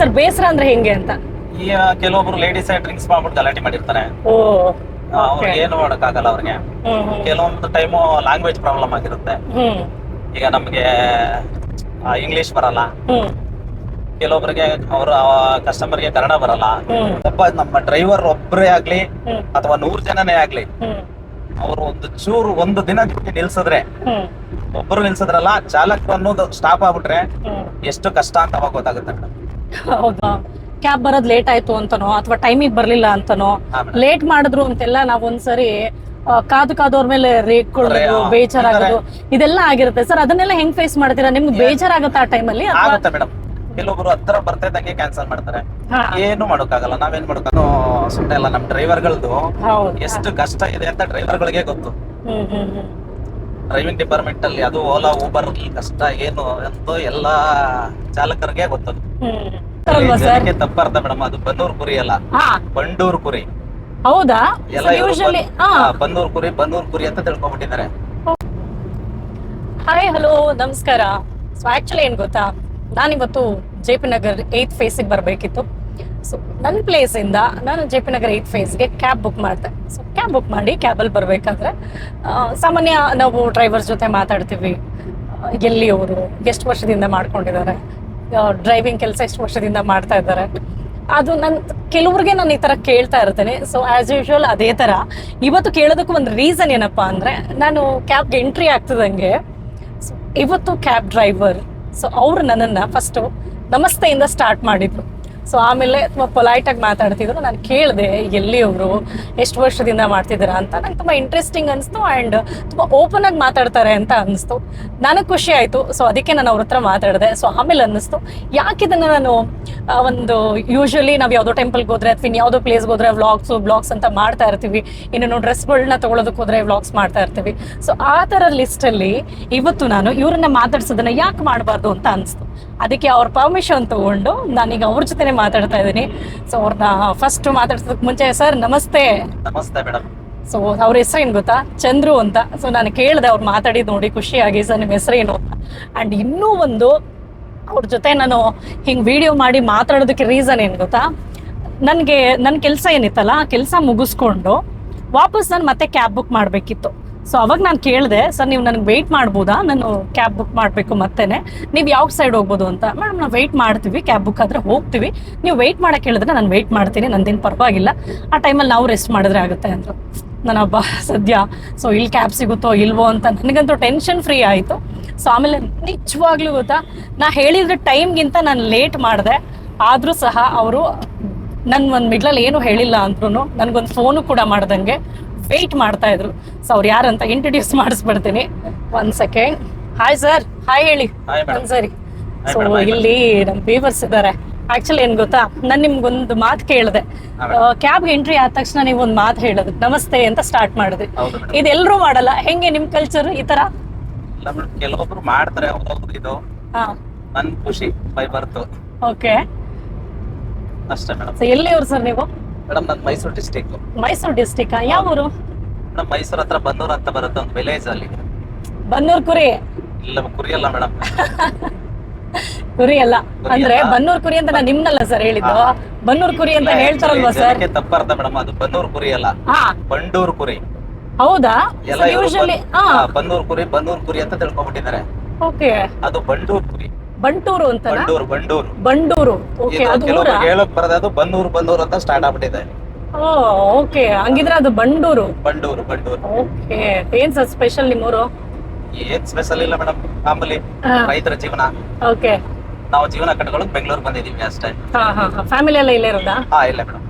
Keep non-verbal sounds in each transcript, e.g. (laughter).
Sir ಬೇಸರ ಅಂದ್ರೆ ಹೆಂಗೆ ಅಂತ? ಈಗ ಕೆಲವೊಬ್ರು ಲೇಡೀಸ್ ಡ್ರಿಂಕ್ಸ್ ಮಾಡ್ಬಿಟ್ಟು ಗಲಾಟೆ ಮಾಡಿರ್ತಾರೆ. ಓ ಅವ್ರಿಗೆ ಏನು ಮಾಡೋಕ್ಕಾಗಲ್ಲ ಅವ್ರಿಗೆ. ಕೆಲವೊಂದು ಟೈಮು ಲ್ಯಾಂಗ್ವೇಜ್ ಪ್ರಾಬ್ಲಮ್ ಆಗಿರುತ್ತೆ. ಈಗ ನಮಗೆ ಇಂಗ್ಲಿಷ್ ಬರಲ್ಲ. ಕೆಲವೊಬ್ರಿಗೆ ಕೆಲವೊಬ್ಬರಿಗೆ ಅವರು ಕಸ್ಟಮರ್ಗೆ ಕನ್ನಡ ಬರಲ್ಲ. ಒಬ್ಬ ನಮ್ಮ ಡ್ರೈವರ್ ಒಬ್ಬರೇ ಆಗ್ಲಿ ಅಥವಾ ನೂರ್ ಜನನೇ ಆಗ್ಲಿ ಅವರು ಒಂದು ಚೂರು ಒಂದು ದಿನ ನಿಲ್ಸಿದ್ರೆ ಒಬ್ಬರು ನಿಲ್ಸಿದ್ರಲ್ಲ ಚಾಲಕರು ಅನ್ನೋದು ಸ್ಟಾಪ್ ಆಗ್ಬಿಟ್ರೆ ಎಷ್ಟು ಕಷ್ಟ ಅಂತ ಅವಾಗ ಗೊತ್ತಾಗುತ್ತೆ ಮೇಡಮ್. ಹೌದಾ? ಕ್ಯಾಬ್ ಬರೋದ್ ಲೇಟ್ ಆಯ್ತು ಅಂತನೋ ಅಥವಾ ಟೈಮಿಗೆ ಬರ್ಲಿಲ್ಲ ಅಂತನೋ? ಲೇಟ್ ಮಾಡಿದ್ರು ಅಂತೆಲ್ಲ ನಾವ್ ಒಂದ್ಸರಿ ಆ, ಕಾದು ಕಾದೋರ್ ಅವ್ರ ಮೇಲೆ ರೇಗ್ಕೊಳ್ಳೋದು ಬೇಜಾರ್ ಬೇಜಾರಾಗೋದು ಇದೆಲ್ಲ ಆಗಿರುತ್ತೆ. ಸರ್ ಅದನ್ನೆಲ್ಲ ಹೆಂಗ್ ಫೇಸ್ ಮಾಡ್ತೀರಾ? ನಿಮ್ಗೆ ಬೇಜಾರಾಗುತ್ತೆ ಆ ಟೈಮಲ್ಲಿ ಆಗುತ್ತೆ ಮೇಡಮ್ ಕೆಲವೊಬ್ರು ಹತ್ರ ಬರ್ತಾ ಇದ್ದಂಗೆ ಕ್ಯಾನ್ಸಲ್ ಮಾಡ್ತಾರೆ. ಏನು ಮಾಡೋಕ್ಕಾಗಲ್ಲ. ನಾವೇನ್ ಮಾಡೋಕ್ಕನು ಸುಮ್ಮನೆ ಅಲ್ಲ ನಮ್ ಡ್ರೈವರ್ಗಳದ್ದು ಹೌದು. ಎಷ್ಟು ಕಷ್ಟ ಇದೆ ಅಂತ ಡ್ರೈವರ್ಗಳಿಗೆ ಗೊತ್ತು. ಹ್ಮ್ ಹ್ಮ್ ಹ್ಮ್. ಡ್ರೈವಿಂಗ್ ಡಿಪಾರ್ಟ್ಮೆಂಟ್ ಅಲ್ಲಿ ಅದು ಓಲಾ ಊಬರ್ ಕಷ್ಟ ಏನು ಅಂತ ಎಲ್ಲಾ ಚಾಲಕರಿಗೆ ಗೊತ್ತದು ಹ್ಮ್. ಅಲ್ವಾ ಸರ್? ಜನಕ್ಕೆ ತಪ್ಪರ್ಥ ಮೇಡಮ್ ಅದು ಬನ್ನೂರ್ ಕುರಿ ಅಲ್ಲ. ಹಾ. ಬಂಡೂರ್ ಕುರಿ. ಹೌದಾ? ಎಲ್ಲ ಇವ್ರು ಯೂಶಲಿ ಬನ್- ಹಾ. ಹಾ, ಬನ್ನೂರ್ ಕುರಿ ಬನ್ನೂರ್ ಕುರಿ ಅಂತ ತಿಳ್ಕೊಂಡ್ಬಿಟ್ಟಿದ್ದಾರೆ. ಹಾಯ್ ಹಲೋ ನಮಸ್ಕಾರ. ಸೊ ಆಕ್ಚುಲಿ ಏನ್ ಗೊತ್ತಾ? ನಾನಿವತ್ತು ಜೆ ಪಿ ನಗರ್ ಏತ್ ಫೇಸಿಗೆ ಬರಬೇಕಿತ್ತು. ಸೊ ನನ್ನ ಪ್ಲೇಸಿಂದ ನಾನು ಜೆ ಪಿ ನಗರ್ ಏತ್ ಫೇಸ್ಗೆ ಕ್ಯಾಬ್ ಬುಕ್ ಮಾಡಿದೆ. ಸೊ ಕ್ಯಾಬ್ ಬುಕ್ ಮಾಡಿ ಕ್ಯಾಬಲ್ಲಿ ಬರ್ಬೇಕಾದ್ರೆ ಸಾಮಾನ್ಯ ನಾವು ಡ್ರೈವರ್ ಜೊತೆ ಮಾತಾಡ್ತೀವಿ. ಆ, ಎಲ್ಲಿ ಅವರು ಎಷ್ಟು ವರ್ಷದಿಂದ ಮಾಡ್ಕೊಂಡಿದ್ದಾರೆ? ಡ್ರೈವಿಂಗ್ ಕೆಲಸ ಇಷ್ಟು ವರ್ಷದಿಂದ ಮಾಡ್ತಾ ಇದ್ದಾರೆ. ಅದು ನನ್ನ ಕೆಲವ್ರಿಗೆ ನಾನು ಈ ತರ ಕೇಳ್ತಾ ಇರ್ತೇನೆ. ಸೊ ಆಸ್ ಯೂಶುವಲ್ ಅದೇ ತರ. ಇವತ್ತು ಕೇಳೋದಕ್ಕೂ ಒಂದು ರೀಸನ್ ಏನಪ್ಪ ಅಂದ್ರೆ, ನಾನು ಕ್ಯಾಬ್ಗೆ ಎಂಟ್ರಿ ಆಗ್ತದಂಗೆ ಇವತ್ತು ಕ್ಯಾಬ್ ಡ್ರೈವರ್ ಸೊ ಅವರು ನನ್ನನ್ನು ಫಸ್ಟು ನಮಸ್ತೆಯಿಂದ ಸ್ಟಾರ್ಟ್ ಮಾಡಿದ್ರು. ಸೊ ಆಮೇಲೆ ತುಂಬ ಪೊಲೈಟ್ ಆಗಿ ಮಾತಾಡ್ತಿದ್ರು. ನಾನು ಕೇಳಿದೆ, ಎಲ್ಲಿ ಒಬ್ರು ಎಷ್ಟು ವರ್ಷದಿಂದ ಮಾಡ್ತಿದ್ದೀರಾ ಅಂತ. ನಂಗೆ ತುಂಬ ಇಂಟ್ರೆಸ್ಟಿಂಗ್ ಅನಿಸ್ತು ಆ್ಯಂಡ್ ತುಂಬ ಓಪನ್ ಆಗಿ ಮಾತಾಡ್ತಾರೆ ಅಂತ ಅನಿಸ್ತು. ನನಗೆ ಖುಷಿ ಆಯಿತು. ಸೊ ಅದಕ್ಕೆ ನಾನು ಅವ್ರ ಹತ್ರ ಮಾತಾಡಿದೆ. ಸೊ ಆಮೇಲೆ ಅನ್ನಿಸ್ತು ಯಾಕೆ ಇದನ್ನು ನಾನು ಒಂದು ಯೂಶಲಿ ನಾವು ಯಾವುದೋ ಟೆಂಪಲ್ಗೆ ಹೋದ್ರೆ ಅಥವಾ ಯಾವುದೋ ಪ್ಲೇಸ್ಗೆ ಹೋದ್ರೆ ವ್ಲಾಗ್ಸು ಬ್ಲಾಗ್ಸ್ ಅಂತ ಮಾಡ್ತಾ ಇರ್ತೀವಿ. ಇನ್ನು ಡ್ರೆಸ್ಗಳನ್ನ ತೊಗೊಳೋದಕ್ಕೆ ಹೋದ್ರೆ ವ್ಲಾಗ್ಸ್ ಮಾಡ್ತಾ ಇರ್ತೀವಿ. ಸೊ ಆ ಥರ ಲಿಸ್ಟಲ್ಲಿ ಇವತ್ತು ನಾನು ಇವ್ರನ್ನ ಮಾತಾಡ್ಸೋದನ್ನ ಯಾಕೆ ಮಾಡಬಾರ್ದು ಅಂತ ಅನಿಸ್ತು. ಅದಕ್ಕೆ ಅವ್ರ ಪರ್ಮಿಷನ್ ತಗೊಂಡು ನಾನೀಗ ಅವ್ರ ಜೊತೆನೆ ಮಾತಾಡ್ತಾ ಇದ್ದೀನಿ. ಸೊ ಅವ್ರನ್ನ ಫಸ್ಟ್ ಮಾತಾಡ್ಸೋದಕ್ಕೆ ಮುಂಚೆ ಸರ್ ನಮಸ್ತೆ. ನಮಸ್ತೆ ಮೇಡಮ್. ಸೊ ಅವ್ರ ಹೆಸರೇನು ಗೊತ್ತಾ? ಚಂದ್ರು ಅಂತ. ಸೊ ನಾನು ಕೇಳಿದೆ ಅವ್ರು ಮಾತಾಡಿದ್ ನೋಡಿ ಖುಷಿಯಾಗಿ ಸರ್ ನಿಮ್ಮ ಹೆಸರೇನು ಅಂತ ಆ್ಯಂಡ್ ಇನ್ನೂ ಒಂದು ಅವ್ರ ಜೊತೆ ನಾನು ಹಿಂಗೆ ವಿಡಿಯೋ ಮಾಡಿ ಮಾತಾಡೋದಕ್ಕೆ ರೀಸನ್ ಏನು ಗೊತ್ತಾ? ನನಗೆ ನನ್ನ ಕೆಲಸ ಏನಿತ್ತಲ್ಲ ಆ ಕೆಲಸ ಮುಗಿಸ್ಕೊಂಡು ವಾಪಸ್ ನಾನು ಮತ್ತೆ ಕ್ಯಾಬ್ ಬುಕ್ ಮಾಡಬೇಕಿತ್ತು. ಸೊ ಅವಾಗ ನಾನು ಕೇಳಿದೆ, ಸರ್, ನೀವು ನನಗೆ ವೆಯ್ಟ್ ಮಾಡ್ಬೋದಾ? ನಾನು ಕ್ಯಾಬ್ ಬುಕ್ ಮಾಡಬೇಕು ಮತ್ತೇನೆ. ನೀವು ಯಾವ ಸೈಡ್ ಹೋಗ್ಬೋದು ಅಂತ. ಮೇಡಮ್ ನಾವು ವೆಯ್ಟ್ ಮಾಡ್ತೀವಿ ಕ್ಯಾಬ್ ಬುಕ್ ಆದರೆ ಹೋಗ್ತೀವಿ. ನೀವು ವೆಯ್ಟ್ ಮಾಡೋಕೆ ಹೇಳಿದ್ರೆ ನಾನು ವೆಯ್ಟ್ ಮಾಡ್ತೀನಿ, ನಂದೇನು ಪರವಾಗಿಲ್ಲ. ಆ ಟೈಮಲ್ಲಿ ನಾವು ರೆಸ್ಟ್ ಮಾಡಿದ್ರೆ ಆಗುತ್ತೆ ಅಂದರು. ನಾನೊಬ್ಬ ಸದ್ಯ. ಸೊ ಇಲ್ಲಿ ಕ್ಯಾಬ್ ಸಿಗುತ್ತೋ ಇಲ್ವೋ ಅಂತ ನನಗಂತೂ ಟೆನ್ಷನ್ ಫ್ರೀ ಆಯಿತು. ಸೊ ಆಮೇಲೆ ನಿಜವಾಗ್ಲೂ ಗೊತ್ತಾ, ನಾ ಹೇಳಿದ್ರೆ ಟೈಮ್ಗಿಂತ ನಾನು ಲೇಟ್ ಮಾಡಿದೆ. ಆದರೂ ಸಹ ಅವರು ನನ್ನ ಒಂದು ಮಿಡ್ಲಲ್ಲಿ ಏನು ಹೇಳಿಲ್ಲ ಅಂದ್ರೂ ನನಗೊಂದು ಫೋನು ಕೂಡ ಮಾಡ್ದಂಗೆ. ವೆಯ್ಟ್ ಮಾಡ್ತಾ ಇದ್ರು. ಸೊ ಅವ್ರು ಯಾರಂತ ಇಂಟ್ರೊಡ್ಯೂಸ್ ಮಾಡಿಸ್ಬಿಡ್ತೀನಿ. ಒಂದ್ ಸೆಕೆಂಡ್ ಹಾಯ್ ಸರ್ ಹಾಯ್ ಹೇಳಿ. ಒಂದ್ ಸರಿ. ಒಂದ್ಸರಿ ಸೊ. ಇಲ್ಲಿ ನಮ್ಮ ವೀವರ್ಸ್ ಇದ್ದಾರೆ ಆಕ್ಚುಲಿ ಏನ್ ಗೊತ್ತಾ? ನಾನು ನಿಮ್ಗೊಂದು ಮಾತು ಕೇಳಿದೆ. ಕ್ಯಾಬ್ಗೆ ಎಂಟ್ರಿ ಆದ ತಕ್ಷಣ ನೀವು ಒಂದು ಮಾತು ಹೇಳೋದು. ನಮಸ್ತೆ ಅಂತ ಸ್ಟಾರ್ಟ್ ಮಾಡಿದ್ರಿ ಇದೆಲ್ಲರೂ ಮಾಡಲ್ಲ. ಹೆಂಗೆ ನಿಮ್ ಕಲ್ಚರ್ ಈ ತರ? ಕೆಲವೊಬ್ರು ಮಾಡ್ತಾರೆ ಇದು. ಹಾ. ನನ್ ಖುಷಿ ಬೈ ಬರ್ತು. ಓಕೆ ಅಷ್ಟೇ ಮೇಡಮ್ ಎಲ್ಲಿ ಎಲ್ಲಿಯವ್ರು ಸರ್ ನೀವು? ಮೇಡಮ್ ನಾನು ಮೈಸೂರು ಡಿಸ್ಟಿಕ್ ಮೈಸೂರು ಡಿಸ್ಟಿಕ್ ಯಾವ ಊರು? ಮೇಡಮ್ ಮೈಸೂರ್ ಹತ್ರ ಬನ್ನೂರ್ ಅಂತ ಬರುತ್ತೆ ಒಂದು ವಿಲೇಜ್ ಅಲ್ಲಿ. ಬನ್ನೂರ್ ಕುರಿ. ಇಲ್ಲ ಕುರಿ ಅಲ್ಲ ಮೇಡಮ್. (laughs) ಕುರಿ ಅಲ್ಲ. ಅಂದ್ರೆ. ಬನ್ನೂರ್ ಕುರಿ ಅಂತ ನಾನು ನಿಮ್ನಲ್ಲ ಸರ್ ಹೇಳಿದ್ದು. ಬನ್ನೂರ್ ಕುರಿ ಅಂತ ಹೇಳ್ತಾರಲ್ವಾ ಸರ್ ತಪ್ಪರ್ಥ ಮೇಡಮ್ ಅದು ಬನ್ನೂರ್ ಕುರಿ ಅಲ್ಲ. ಹಾ. ಬಂಡೂರ್ ಕುರಿ. ಹೌದಾ? ಎಲ್ಲ ಯೂಶಲಿ ಬನ್ನೂರ್ ಕುರಿ ಬನ್ನೂರ್ ಕುರಿ ಅಂತ ತಿಳ್ಕೊಂಡ್ಬಿಟ್ಟಿದ್ದಾರೆ. ಓಕೆ ಅದು ಬಂಡೂರ್ ಕುರಿ. ಬಂಟೂರು ಅಂತ ಬಂಡೂರು ಬಂಡೂರು. ಬಂಡೂರು. ಓಕೆ ಇದು ಅದು ಊರ? ಕೆಲವೊಬ್ರಿಗೆ ಹೇಳಕ್ ಬರದೆ ಅದು ಬಂಡೂರು ಬಂಡೂರು ಅಂತ ಸ್ಟಾರ್ಟ್ ಆಗ್ಬಿಟ್ಟಿದೆ. ಓ ಓಕೆ ಹಂಗಿದ್ರೆ ಅದು ಬಂಡೂರು. ಬಂಡೂರು ಬಂಡೂರು. ಓಕೆ ಏನ್ ಸರ್ ಸ್ಪೆಷಲ್ ನಿಮ್ಮೂರು? ಏನ್ ಸ್ಪೆಷಲ್ ಇಲ್ಲ ಮೇಡಮ್ ಮಾಮೂಲಿ ಹಾ. ರೈತರ ಜೀವನ. ಓಕೆ ನಾವು ಜೀವನ ಕಟ್ಕೊಳ್ಳೋಕೆ ಬೆಂಗಳೂರು ಬಂದಿದೀವಿ ಅಷ್ಟೇ. ಹಾ ಹಾ ಹಾ. ಫ್ಯಾಮಿಲಿ ಎಲ್ಲ ಇಲ್ಲೇ ಇರೋದಾ? ಹಾ ಇಲ್ಲ ಮೇಡಮ್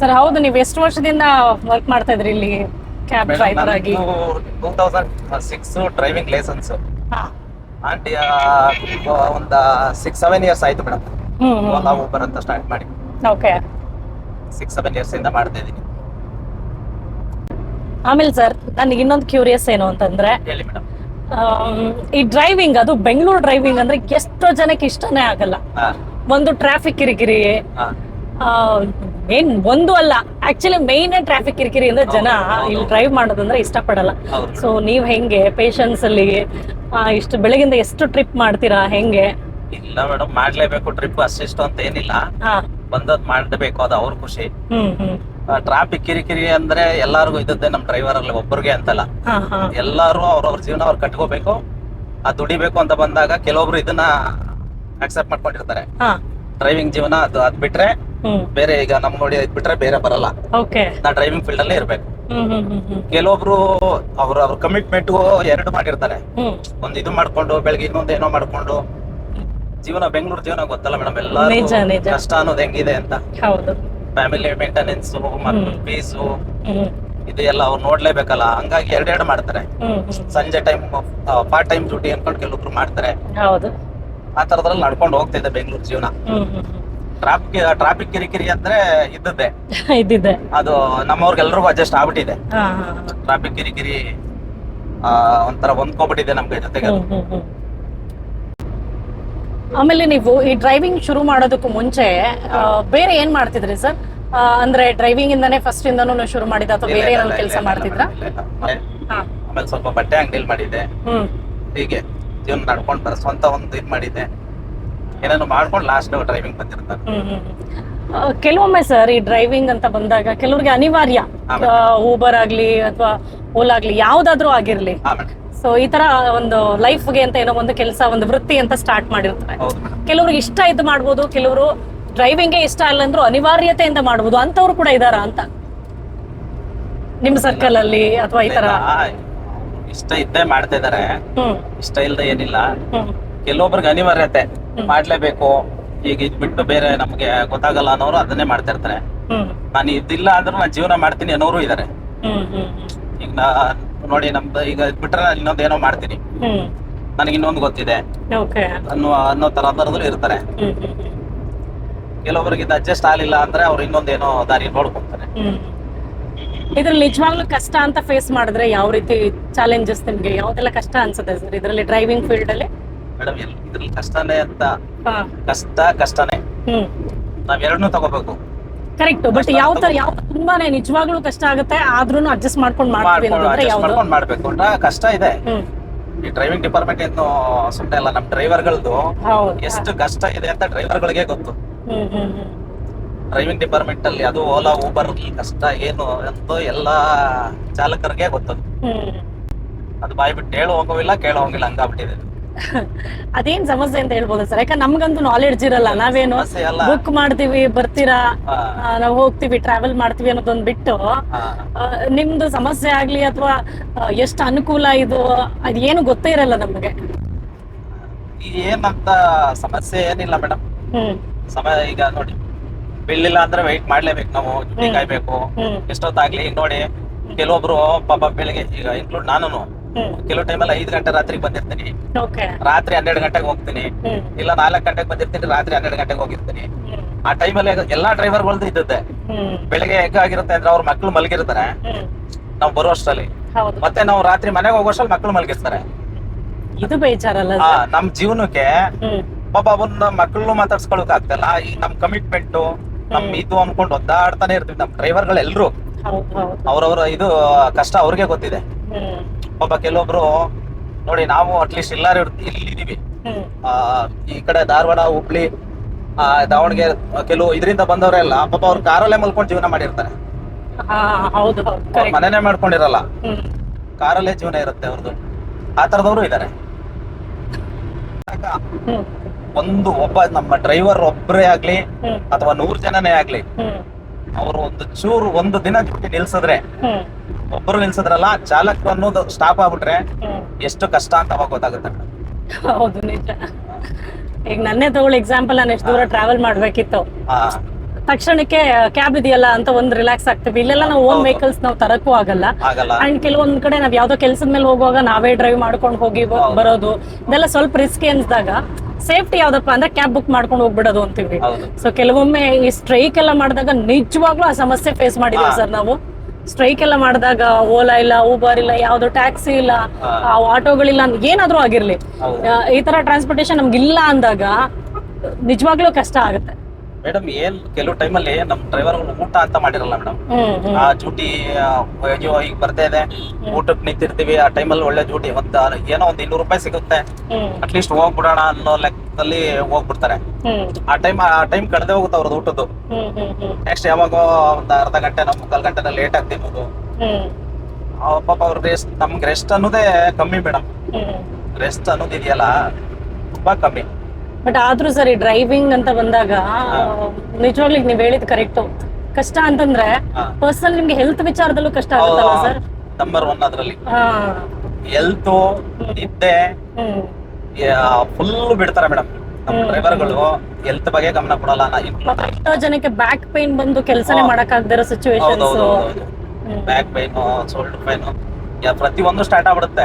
ಸರ್ ಹೌದು ನೀವು ಎಷ್ಟು ವರ್ಷದಿಂದ ವರ್ಕ್ ಮಾಡ್ತಾ ಇದ್ರಿ ಇಲ್ಲಿ? ಕ್ಯಾಬ್ ಡ್ರೈವರ್ ಆಗಿ. Two thousand six driving licence ಹಾ. ಆಂಟಿ ಒಂದ ಸಿಕ್ಸ್ ಸೆವೆನ್ ಇಯರ್ಸ್ ಆಯ್ತು ಮೇಡಮ್ ಓಲಾ ಊಬರ್ ಅಂತ ಸ್ಟಾರ್ಟ್ ಮಾಡಿ. ಓಕೆ. ಸಿಕ್ಸ್ ಸೆವೆನ್ ಇಯರ್ಸ್ ಇಂದ ಮಾಡ್ತಾ ಇದೀನಿ. ಆಮೇಲೆ ಸರ್ ನನಗೆ ಇನ್ನೊಂದು ಕ್ಯೂರಿಯಸ್ ಏನು ಅಂತಂದ್ರೆ ಹೇಳಿ ಮೇಡಮ್ ಈ ಡ್ರೈವಿಂಗ್ ಅದು ಬೆಂಗಳೂರು ಡ್ರೈವಿಂಗ್ ಅಂದ್ರೆ ಎಷ್ಟೋ ಜನಕ್ಕೆ ಇಷ್ಟನೇ ಆಗಲ್ಲ. ಒಂದು ಟ್ರಾಫಿಕ್ ಕಿರಿಕಿರಿ ಏನ್ ಒಂದು ಅಲ್ಲ. ಆಕ್ಚುಲಿ ಮೇನ್ ಟ್ರಾಫಿಕ್ ಕಿರಿಕಿರಿ ಅಂದ್ರೆ ಜನ ಇಲ್ಲಿ. ಡ್ರೈವ್ ಮಾಡೋದಂದ್ರೆ ಇಷ್ಟಪಡಲ್ಲ. ಸೊ ನೀವ್ ಹೆಂಗೆ ಪೇಷನ್ಸ್ ಅಲ್ಲಿ ಇಷ್ಟು ಬೆಳಗಿಂದ ಎಷ್ಟು ಟ್ರಿಪ್ ಮಾಡ್ತೀರಾ ಹೆಂಗೆ? ಇಲ್ಲ ಮೇಡಮ್ ಮಾಡ್ಲೇಬೇಕು ಟ್ರಿಪ್ ಅಷ್ಟಿಷ್ಟು ಅಂತ ಏನಿಲ್ಲ. ಹಾ. ಬಂದದ್ ಮಾಡಬೇಕು ಅದು ಅವ್ರ ಖುಷಿ. ಹ್ಮ್ ಹ್ಮ್. ಟ್ರಾಫಿಕ್ ಕಿರಿಕಿರಿ ಅಂದ್ರೆ ಎಲ್ಲಾರ್ಗು ಇದ್ದದ್ದೇ ನಮ್ ಡ್ರೈವರ್ ಅಲ್ಲಿ ಒಬ್ಬರಿಗೆ ಅಂತಲ್ಲ. ಹಾ ಹಾ. ಎಲ್ಲಾರು ಅವ್ರವ್ರ ಜೀವನ ಅವ್ರು ಕಟ್ಕೋಬೇಕು. ಆ ದುಡಿಬೇಕು ಅಂತ ಬಂದಾಗ ಕೆಲವೊಬ್ರು ಇದನ್ನ ಅಕ್ಸೆಪ್ಟ್ ಮಾಡ್ಕೊಂಡಿರ್ತಾರೆ. ಹಾ. ಡ್ರೈವಿಂಗ್ ಜೀವನ ಅದು ಅದ್ ಬಿಟ್ರೆ ಹ್ಮ್. ಬೇರೆ ಈಗ ನಮ್ ನೋಡಿ ಇದ್ ಬಿಟ್ರೆ ಬೇರೆ ಬರಲ್ಲ. ಓಕೆ ನಾ ಡ್ರೈವಿಂಗ್ ಫೀಲ್ಡ್ ಅಲ್ಲೇ ಇರ್ಬೇಕು. ಕೆಲವೊಬ್ರು ಅವ್ರ ಅವ್ರ ಕಮಿಟ್ಮೆಂಟ್ ಎರಡು ಮಾಡಿರ್ತಾರೆ. ಒಂದ್ ಇದು ಮಾಡ್ಕೊಂಡು ಬೆಳಗ್ಗೆ ಇನ್ನೊಂದ್ ಏನೋ ಮಾಡ್ಕೊಂಡು. ಜೀವನ ಬೆಂಗಳೂರು ಜೀವನ ಗೊತ್ತಲ್ಲ ಮೇಡಮ್ ಎಲ್ಲ. ಕಷ್ಟ ಅನ್ನೋದು ಹೆಂಗಿದೆ ಅಂತ. ಫ್ಯಾಮಿಲಿ ಮೇಂಟೆನೆನ್ಸ್ ಫೀಸು ಇದು ಎಲ್ಲ ಅವ್ರು ನೋಡ್ಲೇಬೇಕಲ್ಲ. ಹಂಗಾಗಿ ಎರಡೆರಡು ಮಾಡ್ತಾರೆ. ಸಂಜೆ ಟೈಮ್ ಪಾರ್ಟ್ ಟೈಮ್ ಡ್ಯೂಟಿ ಅನ್ಕೊಂಡು ಕೆಲವೊಬ್ರು ಮಾಡ್ತಾರೆ. ಆ ತರದ್ರಲ್ಲಿ ನಡ್ಕೊಂಡು ಹೋಗ್ತಿದೆ ಬೆಂಗಳೂರು ಜೀವನ. ಟ್ರಾಫಿಕ್ ಟ್ರಾಫಿಕ್ ಕಿರಿಕಿರಿ ಅಂದ್ರೆ ಇದ್ದದ್ದೇ (laughs) ಇದ್ದಿದ್ದೆ ಅದು ನಮ್ಮವ್ರಿಗೆಲ್ರಿಗೂ ಅಡ್ಜಸ್ಟ್ ಆಗ್ಬಿಟ್ಟಿದೆ ಹಾ ಹಾ ಹಾ. ಟ್ರಾಫಿಕ್ ಕಿರಿಕಿರಿ ಆ, ಒಂಥರ ಹೊಂದ್ಕೊಂಡ್ಬಿಟ್ಟಿದೆ ನಮ್ಗೆ ಜೊತೆಗೆ ಅದು. ಹ್ಮ್, ಹ್ಮ್, ಹ್ಮ್. ಆಮೇಲೆ ನೀವು ಈ ಡ್ರೈವಿಂಗ್ ಶುರು ಮಾಡೋದಕ್ಕೂ ಮುಂಚೆ ಆ, ಬೇರೆ ಏನ್ ಮಾಡ್ತಿದ್ರಿ ಸರ್ ಅಂದ್ರೆ ಡ್ರೈವಿಂಗ್ ಇಂದನೇ ಫಸ್ಟ್ ಇಂದಾನು ನೀವು ಶುರು ಮಾಡಿದ ಅಥವಾ ಇಲ್ಲ, ಬೇರೆ ಇಲ್ಲ, ಏನಾದ್ರು ಇಲ್ಲ, ಕೆಲಸ ಇಲ್ಲ, ಮಾಡ್ತಿದ್ರಾ ಇಲ್ಲ, ಇಲ್ಲ. ಆಮೇಲೆ- ಹಾ. ಆಮೇಲೆ ಸ್ವಲ್ಪ ಬಟ್ಟೆ ಅಂಗಡಿಲಿ ಮಾಡಿದ್ದೆ ಹ್ಮ್ ಹೀಗೆ ಜೀವನ ನಡ್ಕೊಂಡು ಬರ ಸ್ವಂತ ಒಂದು ಇದು ಮಾಡಿದ್ದೆ ಏನೇನು ಮಾಡ್ಕೊಂಡು ಲಾಸ್ಟ್ ಡ್ರೈವಿಂಗ್ ಬಂದಿರ್ತಾರೆ. ಕೆಲವೊಮ್ಮೆ ಸರ್ ಈ ಡ್ರೈವಿಂಗ್ ಅಂತ ಬಂದಾಗ ಕೆಲವ್ರಿಗೆ ಅನಿವಾರ್ಯ? ಊಬರ್ ಆಗ್ಲಿ ಅಥವಾ ಓಲಾ ಆಗ್ಲಿ ಯಾವ್ದಾದ್ರೂ ಆಗಿರ್ಲಿ. ಸೊ ಈ ತರ ಒಂದು ಲೈಫ್ಗೆ ಅಂತ ಏನೋ ಒಂದು ಕೆಲಸ ಒಂದು ವೃತ್ತಿ ಅಂತ ಸ್ಟಾರ್ಟ್ ಮಾಡಿರ್ತಾರೆ. ಕೆಲವ್ರಿಗೆ ಇಷ್ಟ ಇದು ಮಾಡ್ಬೋದು ಕೆಲವರು ಡ್ರೈವಿಂಗ್ ಇಷ್ಟ ಇಲ್ಲ ಅಂದ್ರೂ ಅನಿವಾರ್ಯತೆಯಿಂದ ಮಾಡ್ಬೋದು ಅಂತವ್ರು ಕೂಡ ಇದಾರ ಅಂತ? ನಿಮ್ ಸರ್ಕಲ್ ಅಲ್ಲಿ ಅಥವಾ ಈ ತರ? ಇಷ್ಟ ಇದ್ದೇ ಮಾಡ್ತಾ ಇದಾರೆ. ಹ್ಮ್. ಇಷ್ಟ ಇಲ್ಲದ ಏನಿಲ್ಲ. ಕೆಲವೊಬ್ರಿಗೆ ಅನಿವಾರ್ಯತೆ. ಮಾಡ್ಲೇಬೇಕು. ಈಗ ಇದ್ ಬಿಟ್ಟು ಬೇರೆ ನಮ್ಗೆ ಗೊತ್ತಾಗಲ್ಲ ಅನ್ನೋರು ಅದನ್ನೇ ಮಾಡ್ತಾ ಇರ್ತಾರೆ. ನಾನು ಇದಿಲ್ಲ ಅಂದ್ರೂ ನಾನು ಜೀವನ ಮಾಡ್ತೀನಿ ಅನ್ನೋರು ಇದಾರೆ. ಈಗ ನಾ ನೋಡಿ ನಮ್ದು ಈಗ ಇದ್ ಬಿಟ್ರೆ ನಾನು ಇನ್ನೊಂದು ಏನೋ ಮಾಡ್ತೀನಿ. ನನಗೆ ಇನ್ನೊಂದು ಗೊತ್ತಿದೆ. ಅನ್ನೋ ಅನ್ನೋ ತರದರದ್ರು ಇರ್ತಾರೆ. ಕೆಲವೊಬ್ರಿಗೆ ಇದು ಅಡ್ಜಸ್ಟ್ ಆಗಲಿಲ್ಲ ಅಂದ್ರೆ ಅವ್ರು ಇನ್ನೊಂದೇನೋ ದಾರಿ ನೋಡ್ಕೊಂತಾರೆ. ಇದ್ರಲ್ಲಿ ನಿಜವಾಗ್ಲೂ ಕಷ್ಟ ಅಂತ ಫೇಸ್ ಮಾಡಿದ್ರೆ ಯಾವ ರೀತಿ ಚಾಲೆಂಜಸ್ ನಿಮ್ಗೆ? ಯಾವ್ದೆಲ್ಲ ಕಷ್ಟ ಅನ್ಸುತ್ತೆ ಸರ್? ಇದರಲ್ಲಿ ಡ್ರೈವಿಂಗ್ ಫೀಲ್ಡ್ ಅಲ್ಲಿ? ಮೇಡಮ್ ಇದ್ರಲ್ಲಿ ಕಷ್ಟನೇ ಅಂತ. ಹಾ. ಕಷ್ಟ ಕಷ್ಟನೇ. ಹ್ಮ್. ನಾವ್ ಎರಡನ್ನೂ ತಗೋಬೇಕು. ಕರೆಕ್ಟ್ ಬಟ್ ಯಾವ ತರ ಯಾವ ತುಂಬಾನೇ ನಿಜವಾಗ್ಲೂ ಕಷ್ಟ ಆಗುತ್ತೆ ಆದ್ರೂ ಅಡ್ಜಸ್ಟ್ ಮಾಡ್ಕೊಂಡು ಮಾಡ್ತೀವಿ ಮಾಡ್ಕೊಂಡು ಅಂತಂದ್ರೆ adjust ಯಾವ್ದು ಮಾಡ್ಕೊಂಡು ಮಾಡ್ಬೇಕು. ಅಂತ ಕಷ್ಟ ಇದೆ. ಹ್ಮ್. ಈ ಡ್ರೈವಿಂಗ್ ಡಿಪಾರ್ಟ್ಮೆಂಟ್ ಏನು ಸುಮ್ಮನೆ ಅಲ್ಲ ನಮ್ ಡ್ರೈವರ್ಗಳದ್ದು ಹೌದು. ಎಷ್ಟು ಕಷ್ಟ ಇದೆ ಅಂತ ಡ್ರೈವರ್ಗಳಿಗೆ ಗೊತ್ತು. ಹ್ಮ್ ಹ್ಮ್ ಹ್ಮ್. ಡ್ರೈವಿಂಗ್ ಡಿಪಾರ್ಟ್ಮೆಂಟ್ ಅಲ್ಲಿ ಅದು ಓಲಾ ಊಬರ್ ಕಷ್ಟ ಏನು ಅಂತ ಎಲ್ಲಾ ಚಾಲಕರಿಗೆ ಗೊತ್ತದು. ಹ್ಮ್. ಅದು ಬಾಯಿ ಬಿಟ್ಟು ಹೇಳೋ ಹೋಗೋವಿಲ್ಲ ಕೇಳೋ ಹೋಗಿಲ್ಲ ಹಂಗಾಗ್ಬಿಟ್ಟಿದೆ. ಇದು. ಅದೇನ್ ಸಮಸ್ಯೆ ಅಂತ ಹೇಳ್ಬೋದು ಸರ್? ಯಾಕಂದ್ರೆ ನಮ್ಗಂತೂ ನಾಲೆಡ್ಜ್ ಇರಲ್ಲ. ನಾವೇನು ಬುಕ್ ಮಾಡ್ತೀವಿ ಬರ್ತೀರಾ? ನಾವು ಹೋಗ್ತೀವಿ ಟ್ರಾವೆಲ್ ಮಾಡ್ತೀವಿ ಅನ್ನೋದೊಂದ್ ಬಿಟ್ಟು ನಿಮ್ದು ಸಮಸ್ಯೆ ಆಗ್ಲಿ ಅಥವಾ ಎಷ್ಟು ಅನುಕೂಲ ಇದು ಅದೇನು ಗೊತ್ತೇ ಇರಲ್ಲ ನಮ್ಗೆ. ಏನಂತ ಸಮಸ್ಯೆ ಏನಿಲ್ಲ ಮೇಡಮ್ ಹ್ಮ್. ಸಮಯ ಈಗ ನೋಡಿ ಬೀಳಿಲ್ಲ ಅಂದ್ರೆ ವೆಯ್ಟ್ ಮಾಡ್ಲೇಬೇಕು ನಾವು. ಕಾಯ್ಬೇಕು. ಎಷ್ಟೊತ್ತಾಗ್ಲಿ ನೋಡಿ ಕೆಲವೊಬ್ರು ಪಾಪ ಬೆಳಿಗ್ಗೆ ಈಗ ಇನ್ಕ್ಲೂಡ್ ನಾನು ಕೆಲವು ಟೈಮಲ್ಲಿ ಐದು ಗಂಟೆ ರಾತ್ರಿಗೆ ಬಂದಿರ್ತೀನಿ. ರಾತ್ರಿ ಹನ್ನೆರಡು ಗಂಟೆಗೆ ಹೋಗ್ತೀನಿ. ಇಲ್ಲ ನಾಲ್ಕು ಗಂಟೆಗೆ ಬಂದಿರ್ತೀನಿ ರಾತ್ರಿ ಹನ್ನೆರಡು ಗಂಟೆಗೆ ಹೋಗಿರ್ತೀನಿ. ಆ ಟೈಮಲ್ಲಿ ಎಲ್ಲಾ ಡ್ರೈವರ್ಗಳದ್ದು ಇದ್ದದ್ದೆ. ಬೆಳಗ್ಗೆ ಎಗ್ ಹೆಂಗಾಗಿರುತ್ತೆ ಅಂದ್ರೆ ಅವ್ರ ಮಕ್ಳು ಮಲಗಿರ್ತಾರೆ. ನಾವು ಬರುವಷ್ಟರಲ್ಲಿ ಮತ್ತೆ ನಾವು ರಾತ್ರಿ ಮನೆಗೆ ಹೋಗೋಷ್ಟ್ರಲ್ಲಿ ಮಕ್ಳು ಮಲಗಿರ್ತಾರೆ. ಇದು ಬೇಜಾರಲ್ಲ ನಮ್ ಜೀವನಕ್ಕೆ ಪಾಪ ಅವನ್ನ ಮಕ್ಕಳನ್ನು ಮಾತಾಡ್ಸ್ಕೊಳಕ್ ಆಗ್ತಲ್ಲ. ಈ ನಮ್ ಕಮಿಟ್ಮೆಂಟ್ ನಮ್ ಇದು ಅನ್ಕೊಂಡು ಒದ್ದಾಡ್ತಾನೆ ಇರ್ತೀವಿ ನಮ್ ಡ್ರೈವರ್ಗಳು ಎಲ್ರು ಹೌದು ಹೌದು. ಅವ್ರವ್ರ ಇದು ಕಷ್ಟ ಅವ್ರಿಗೆ ಗೊತ್ತಿದೆ. ಪಾಪ ಕೆಲವೊಬ್ರು ನೋಡಿ ನಾವು ಅಟ್ಲೀಸ್ಟ್ ಎಲ್ಲಾರು ಇಲ್ಲಿ ಇದೀವಿ ಆ, ಈ ಕಡೆ ಧಾರವಾಡ ಹುಬ್ಳಿ ಆ, ದಾವಣಗೆರೆ ಕೆಲವು ಇದರಿಂದ ಬಂದವರೆಲ್ಲ ಪಾಪ ಅವ್ರು ಕಾರಲ್ಲೇ ಮಲ್ಕೊಂಡು ಜೀವನ ಮಾಡಿರ್ತಾರೆ. ಮನೇನೆ ಅವ್ರ್ ಮಾಡ್ಕೊಂಡಿರಲ್ಲ. ಕಾರಲ್ಲೇ ಜೀವನ ಇರುತ್ತೆ ಅವ್ರದ್ದು ಆ ತರದವರು ಇದಾರೆ. ಒಂದು ಒಬ್ಬ ನಮ್ಮ ಡ್ರೈವರ್ ಒಬ್ಬರೇ ಆಗ್ಲಿ ಅಥವಾ ನೂರ್ ಜನನೇ ಆಗ್ಲಿ ಅವರು ಒಂದು ಚೂರು ಒಂದು ದಿನ ಜೊತೆ ನಿಲ್ಸಿದ್ರೆ ಒಬ್ಬರು ನಿಲ್ಸಿದ್ರಲ್ಲ ಚಾಲಕರು ಅನ್ನೋದು ಸ್ಟಾಪ್ ಆಗ್ಬಿಟ್ರೆ ಎಷ್ಟು ಕಷ್ಟ ಅಂತ ಅವಾಗ ಗೊತ್ತಾಗುತ್ತೆ ಹೌದು ನಿಜ. ಈಗ ನನ್ನೇ ತಗೊಳ್ಳಿ ಎಕ್ಸಾಂಪಲ್ ನಾನು ಎಷ್ಟು ದೂರ ಟ್ರಾವೆಲ್ ಮಾಡ್ಬೇಕಿತ್ತು. ತಕ್ಷಣಕ್ಕೆ ಕ್ಯಾಬ್ ಇದೆಯಲ್ಲ ಅಂತ ಒಂದ್ ರಿಲ್ಯಾಕ್ಸ್ ಆಗ್ತೀವಿ. ಇಲ್ಲೆಲ್ಲ ನಾವು ಓನ್. ವೆಹಿಕಲ್ಸ್ ನಾವು ತರಕ್ಕೂ ಆಗಲ್ಲ. ಆಗಲ್ಲ. ಅಂಡ್ ಕೆಲವೊಂದ್ ಕಡೆ ನಾವ್ ಯಾವ್ದೋ ಕೆಲ್ಸದ ಮೇಲೆ ಹೋಗುವಾಗ ನಾವೇ ಡ್ರೈವ್ ಮಾಡ್ಕೊಂಡು ಹೋಗಿ ಬರೋದು. ಇದೆಲ್ಲ ಸ್ವಲ್ಪ ರಿಸ್ಕಿ ಅನ್ಸ್ದಾಗ ಸೇಫ್ಟಿ ಯಾವ್ದಪ್ಪ ಅಂದ್ರೆ ಕ್ಯಾಬ್ ಬುಕ್ ಮಾಡ್ಕೊಂಡು ಹೋಗ್ಬಿಡೋದು ಅಂತೀವಿ. ಸೊ ಕೆಲವೊಮ್ಮೆ ಈ ಸ್ಟ್ರೈಕ್ ಎಲ್ಲ ಮಾಡಿದಾಗ ನಿಜವಾಗ್ಲೂ ಆ ಸಮಸ್ಯೆ ಫೇಸ್ ಮಾಡಿದೀವಿ ಸರ್ ನಾವು. ಸ್ಟ್ರೈಕ್ ಎಲ್ಲ ಮಾಡಿದಾಗ ಓಲಾ ಇಲ್ಲ ಊಬರ್ ಇಲ್ಲ ಯಾವ್ದು ಟ್ಯಾಕ್ಸಿ ಇಲ್ಲ ಆಟೋಗಳಿಲ್ಲ ಏನಾದ್ರೂ ಆಗಿರ್ಲಿ. ಈ ತರ ಟ್ರಾನ್ಸ್ಪೋರ್ಟೇಷನ್ ನಮ್ಗೆ ಇಲ್ಲ ಅಂದಾಗ ನಿಜವಾಗ್ಲೂ ಕಷ್ಟ ಆಗುತ್ತೆ. ಮೇಡಮ್ ಏನ್ ಕೆಲವು ಟೈಮಲ್ಲಿ ನಮ್ ಡ್ರೈವರ್ ಊಟ ಅಂತ ಮಾಡಿರಲ್ಲ ಮೇಡಮ್. ಆ ಜೂಟಿ ಅಯ್ಯೋ ಈಗ ಬರ್ತಾ ಇದೆ. ಊಟಕ್ಕೆ ನಿಂತಿರ್ತೀವಿ ಆ ಟೈಮಲ್ಲಿ ಒಳ್ಳೆ ಜೂಟಿ ಒಂದ್ ಏನೋ ಒಂದ್ ಇನ್ನೂರು ರೂಪಾಯಿ ಸಿಗುತ್ತೆ. ಅಟ್ಲೀಸ್ಟ್ ಹೋಗ್ಬಿಡೋಣ ಅನ್ನೋ ಲೆಕ್ಕದಲ್ಲಿ ಹೋಗ್ಬಿಡ್ತಾರೆ. ಆ ಟೈಮ್ ಆ ಟೈಮ್ ಕಳೆದೇ ಹೋಗುತ್ತೆ ಅವ್ರದ್ದು ಊಟದ್ದು. ನೆಕ್ಸ್ಟ್ ಯಾವಾಗ ಒಂದ್ ಅರ್ಧ ಗಂಟೆ ನಮ್ ಮುಕ್ಕಾಲ್ ಗಂಟೆ ಲೇಟ್ ಆಗ್ತಿರ್ಬೋದು. ಪಾಪ ಅವ್ರ ರೆಸ್ಟ್ ನಮ್ಗೆ ರೆಸ್ಟ್ ಅನ್ನೋದೇ ಕಮ್ಮಿ ಮೇಡಮ್. ರೆಸ್ಟ್ ಅನ್ನೋದಿದೆಯಲ್ಲ ತುಂಬಾ ಕಮ್ಮಿ. ಬಟ್ ಆದ್ರೂ ಸರಿ ಡ್ರೈವಿಂಗ್ ಅಂತ ಬಂದಾಗ ನಿಜವಾಗ್ಲಿ ನೀವ್ ಹೇಳಿದ್ ಕರೆಕ್ಟ್ ಕಷ್ಟ ಅಂತಂದ್ರೆ. ಪರ್ಸನಲ್ ನಿಮ್ಗೆ ಹೆಲ್ತ್ ವಿಚಾರದಲ್ಲೂ ಕಷ್ಟ ಆಗುತ್ತಲ್ಲ ಸರ್ ನಂಬರ್ ಒನ್ ಅದ್ರಲ್ಲಿ. ಹೆಲ್ತ್ ನಿದ್ದೆ ಫುಲ್ ಬಿಡ್ತಾರೆ ಮೇಡಮ್ ನಮ್ಮ ಡ್ರೈವರ್ಗಳು ಹೆಲ್ತ್ ಬಗ್ಗೆ ಗಮನ ಕೊಡಲ್ಲ. ಎಷ್ಟೋ ಜನಕ್ಕೆ ಬ್ಯಾಕ್ ಪೇನ್ ಬಂದು ಕೆಲಸನೇ ಮಾಡಕ್ ಆಗದಿರೋ situation back pain shoulder pain ಪ್ರತಿಯೊಂದು ಸ್ಟಾರ್ಟ್ ಆಗ್ಬಿಡುತ್ತೆ.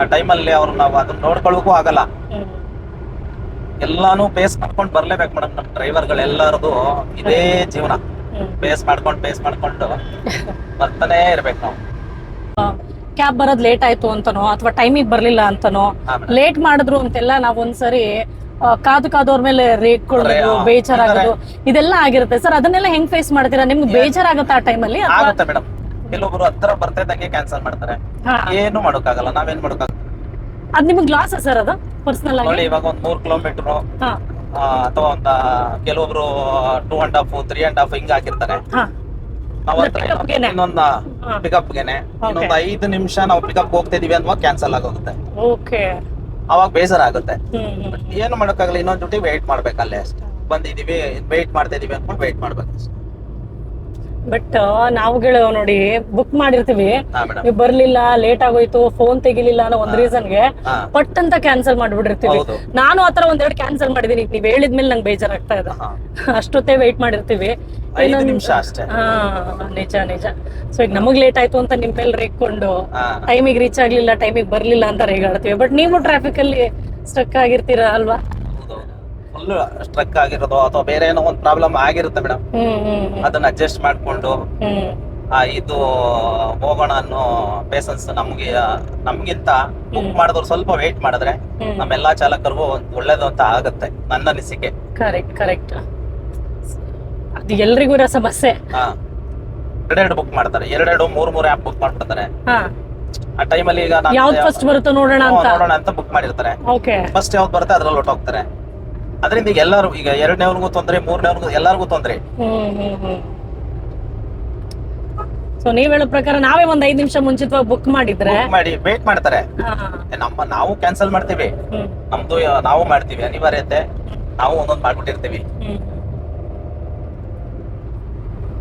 ಆ ಟೈಮಲ್ಲಿ ಅವ್ರು ನಾವು ಅದನ್ನ ನೋಡ್ಕೊಳ್ಳೋಕು ಆಗಲ್ಲ. ಎಲ್ಲಾನು ಬೇಸ್ ಮಾಡ್ಕೊಂಡು ಬರ್ಲೇಬೇಕು ಮೇಡಮ್ ನಮ್ಮ ಡ್ರೈವರ್ಗಳೆಲ್ಲರದು ಇದೇ ಜೀವನ. ಬೇಸ್ ಮಾಡ್ಕೊಂಡು ಬೇಸ್ ಮಾಡ್ಕೊಂಡು ಬರ್ತಾನೆ ಇರ್ಬೇಕು ನಾವು. ಕ್ಯಾಬ್ ಬರೋದ್ ಲೇಟ್ ಆಯ್ತು ಅಂತನೋ ಅಥವಾ ಟೈಮಿಗೆ ಬರ್ಲಿಲ್ಲ ಅಂತನೋ ಲೇಟ್ ಮಾಡಿದ್ರು ಅಂತೆಲ್ಲ ನಾವ್ ಒಂದ್ಸರಿ ಆ, ಕಾದು ಕಾದೋರ್ ಮೇಲೆ ರೇಟ್ ಕೊಡೋದು ಆ, ಬೇಜಾರಾಗೋದು ಇದೆಲ್ಲ ಆಗಿರುತ್ತೆ. ಸರ್ ಅದನ್ನೆಲ್ಲ ಹೆಂಗ್ ಫೇಸ್ ಮಾಡ್ತೀರಾ? ನಿಮ್ಗೆ ಬೇಜಾರಾಗುತ್ತೆ ಆ ಟೈಮಲ್ಲಿ ಆಗುತ್ತೆ ಮೇಡಮ್ ಕೆಲವೊಬ್ರು ಹತ್ರ ಬರ್ತಾ ಇದ್ದಂಗೆ ಕ್ಯಾನ್ಸಲ್ ಮಾಡ್ತಾರೆ. ಏನು ಮಾಡೋಕ್ಕಾಗಲ್ಲ. ನಾವೇನ್ ಮಾಡೋಕ್ಕಾಗಲ್ಲ? ಅದ್ ನಿಮ್ಗೆ ಲಾಸ್ ಸರ್ ಅದು? ಪರ್ಸನಲ್ ಆಗಿ? ನೋಡಿ ಇವಾಗ ಒಂದ್ ಮೂರ್ ಕಿಲೋಮೀಟರ್ ಹಾ. ಅಥವಾ ಒಂದ ಕೆಲವೊಬ್ರು two and half three and half ಹಿಂಗ್ ಹಾಕಿರ್ತಾರೆ. ಹಾ. ಗೆನೆ? ಇನ್ನೊಂದ ಹಾ. ಪಿಕಪ್ ಗೆನೆ. ಇನ್ನೊಂದ್ ಐದು ನಿಮಿಷ ನಾವು ಪಿಕಪ್ ಹೋಗ್ತಿದೀವಿ ಅನ್ನುವಾಗ ಕ್ಯಾನ್ಸಲ್ ಆಗೋಗುತ್ತೆ. ಓಕೆ ಅವಾಗ ಬೇಜಾರಾಗುತ್ತೆ. ಹ್ಮ್ ಹ್ಮ್ ಏನು ಮಾಡೋಕ್ಕಾಗಲ್ಲ ಇನ್ನೊಂದ್ ಜೊತೆ ವೇಟ್ ಮಾಡ್ಬೇಕಲ್ಲೇ ಅಷ್ಟೇ. ಬಂದಿದೀವಿ ವೇಟ್ ಮಾಡ್ತಾ ಇದೀವಿ ಅನ್ಕೊಂಡು ವೇಟ್ ಮಾಡ್ಬೇಕು ಅಷ್ಟೇ. ಬಟ್ ನಾವುಗಳು ನೋಡಿ ಬುಕ್ ಮಾಡಿರ್ತೀವಿ. ನೀವು ಬರ್ಲಿಲ್ಲ ಲೇಟ್ ಆಗೋಯ್ತು ಫೋನ್ ತೆಗಿಲಿಲ್ಲ ಅನ್ನೋ ಒಂದ್ ರೀಸನ್ಗೆ ಪಟ್ ಅಂತ ಕ್ಯಾನ್ಸಲ್ ಮಾಡ್ಬಿಟ್ಟಿರ್ತೀವಿ. ನಾನು ಆತರ ಒಂದೆರಡು ಕ್ಯಾನ್ಸಲ್ ಮಾಡಿದೀನಿ. ನೀವ್ ಹೇಳಿದ್ಮೇಲೆ ನಂಗೆ ಬೇಜಾರಾಗ್ತಾ ಇದೆ. (laughs) ಅಷ್ಟೊತ್ತೇ ವೇಟ್ ಮಾಡಿರ್ತೀವಿ. ಐದು ನಿಮಿಷ ಅಷ್ಟೇ. ಹಾ ನಿಜ ನಿಜ. ಸೊ ಈಗ ನಮಗ್ ಲೇಟ್ ಆಯ್ತು ಅಂತ ನಿಮ್ ಮೇಲೆ ರೇಕೊಂಡು ಟೈಮಿಗೆ ರೀಚ್ ಆಗ್ಲಿಲ್ಲ ಟೈಮಿಗೆ ಬರ್ಲಿಲ್ಲ ಅಂತ ರೇಗಾಡ್ತೀವಿ. ಬಟ್ ನೀವು ಟ್ರಾಫಿಕ್ ಅಲ್ಲಿ ಸ್ಟಕ್ ಆಗಿರ್ತೀರಾ ಅಲ್ವಾ? ಫುಲ್ ಸ್ಟ್ರಕ್ ಆಗಿರೋದು ಅಥವಾ ಬೇರೆ ಏನೋ ಒಂದು ಪ್ರಾಬ್ಲಮ್ ಆಗಿರುತ್ತೆ ಮೇಡಮ್ ಅದನ್ನ ಅಡ್ಜಸ್ಟ್ ಮಾಡ್ಕೊಂಡು ಆ ಇದು ಹೋಗೋಣ ಅನ್ನೋ ಪೇಷನ್ಸ್ ನಮ್ಗೆ ನಮ್ಗಿಂತ ಬುಕ್ ಮಾಡಿದವ್ರು ಸ್ವಲ್ಪ ವೇಟ್ ಮಾಡಿದ್ರೆ ನಮ್ಮೆಲ್ಲಾ ಚಾಲಕರಿಗೂ ಒಂದ್ ಒಳ್ಳೇದು ಅಂತ ಆಗತ್ತೆ ನನ್ನ ಅನಿಸಿಕೆ. ಕರೆಕ್ಟ್ ಕರೆಕ್ಟ್ ಅದು ಎಲ್ರಿಗೂ ಸಮಸ್ಯೆ. ಹಾ. ಎರಡೆರಡು ಬುಕ್ ಮಾಡ್ತಾರೆ. ಎರಡೆರಡು ಮೂರ್ ಮೂರ್ ಆಪ್ ಬುಕ್ ಮಾಡ್ಬಿಡ್ತಾರೆ. ಆ ಟೈಮಲ್ಲಿ ಈಗ ನಾನು ಫಸ್ಟ್ ಬರುತ್ತೋ ನೋಡೋಣ ಅಂತ. ನೋಡೋಣ ಅಂತ ಬುಕ್ ಮಾಡಿರ್ತಾರೆ. ಫಸ್ಟ್ ಯಾವ್ದು ಬರುತ್ತೆ ಅದ್ರಲ್ಲಿ ಹೊಟ್ಟೋಗ್ತಾರೆ ಅದರಿಂದ ಈಗ ಎಲ್ಲಾರು ಈಗ ಎರಡನೇವ್ರಿಗೂ ತೊಂದ್ರೆ ಮೂರನೇವ್ರಿಗೂ ಎಲ್ಲರಿಗೂ ತೊಂದ್ರೆ. ಸೊ ನೀವ್ ಹೇಳೋ ಪ್ರಕಾರ ನಾವೇ ಒಂದ್ ಐದ್ ನಿಮಿಷ ಮುಂಚಿತವಾಗಿ ಬುಕ್ ಮಾಡಿದ್ರೆ ಮಾಡಿ ವೇಟ್ ಮಾಡ್ತಾರೆ. ನಮ್ಮ ನಾವು ಕ್ಯಾನ್ಸಲ್ ಮಾಡ್ತೀವಿ. ನಮ್ದು ನಾವು ಮಾಡ್ತೀವಿ. ಅನಿವಾರ್ಯತೆ ನಾವು ಒಂದೊಂದು ಮಾಡ್ಬಿಟ್ಟಿರ್ತೀವಿ.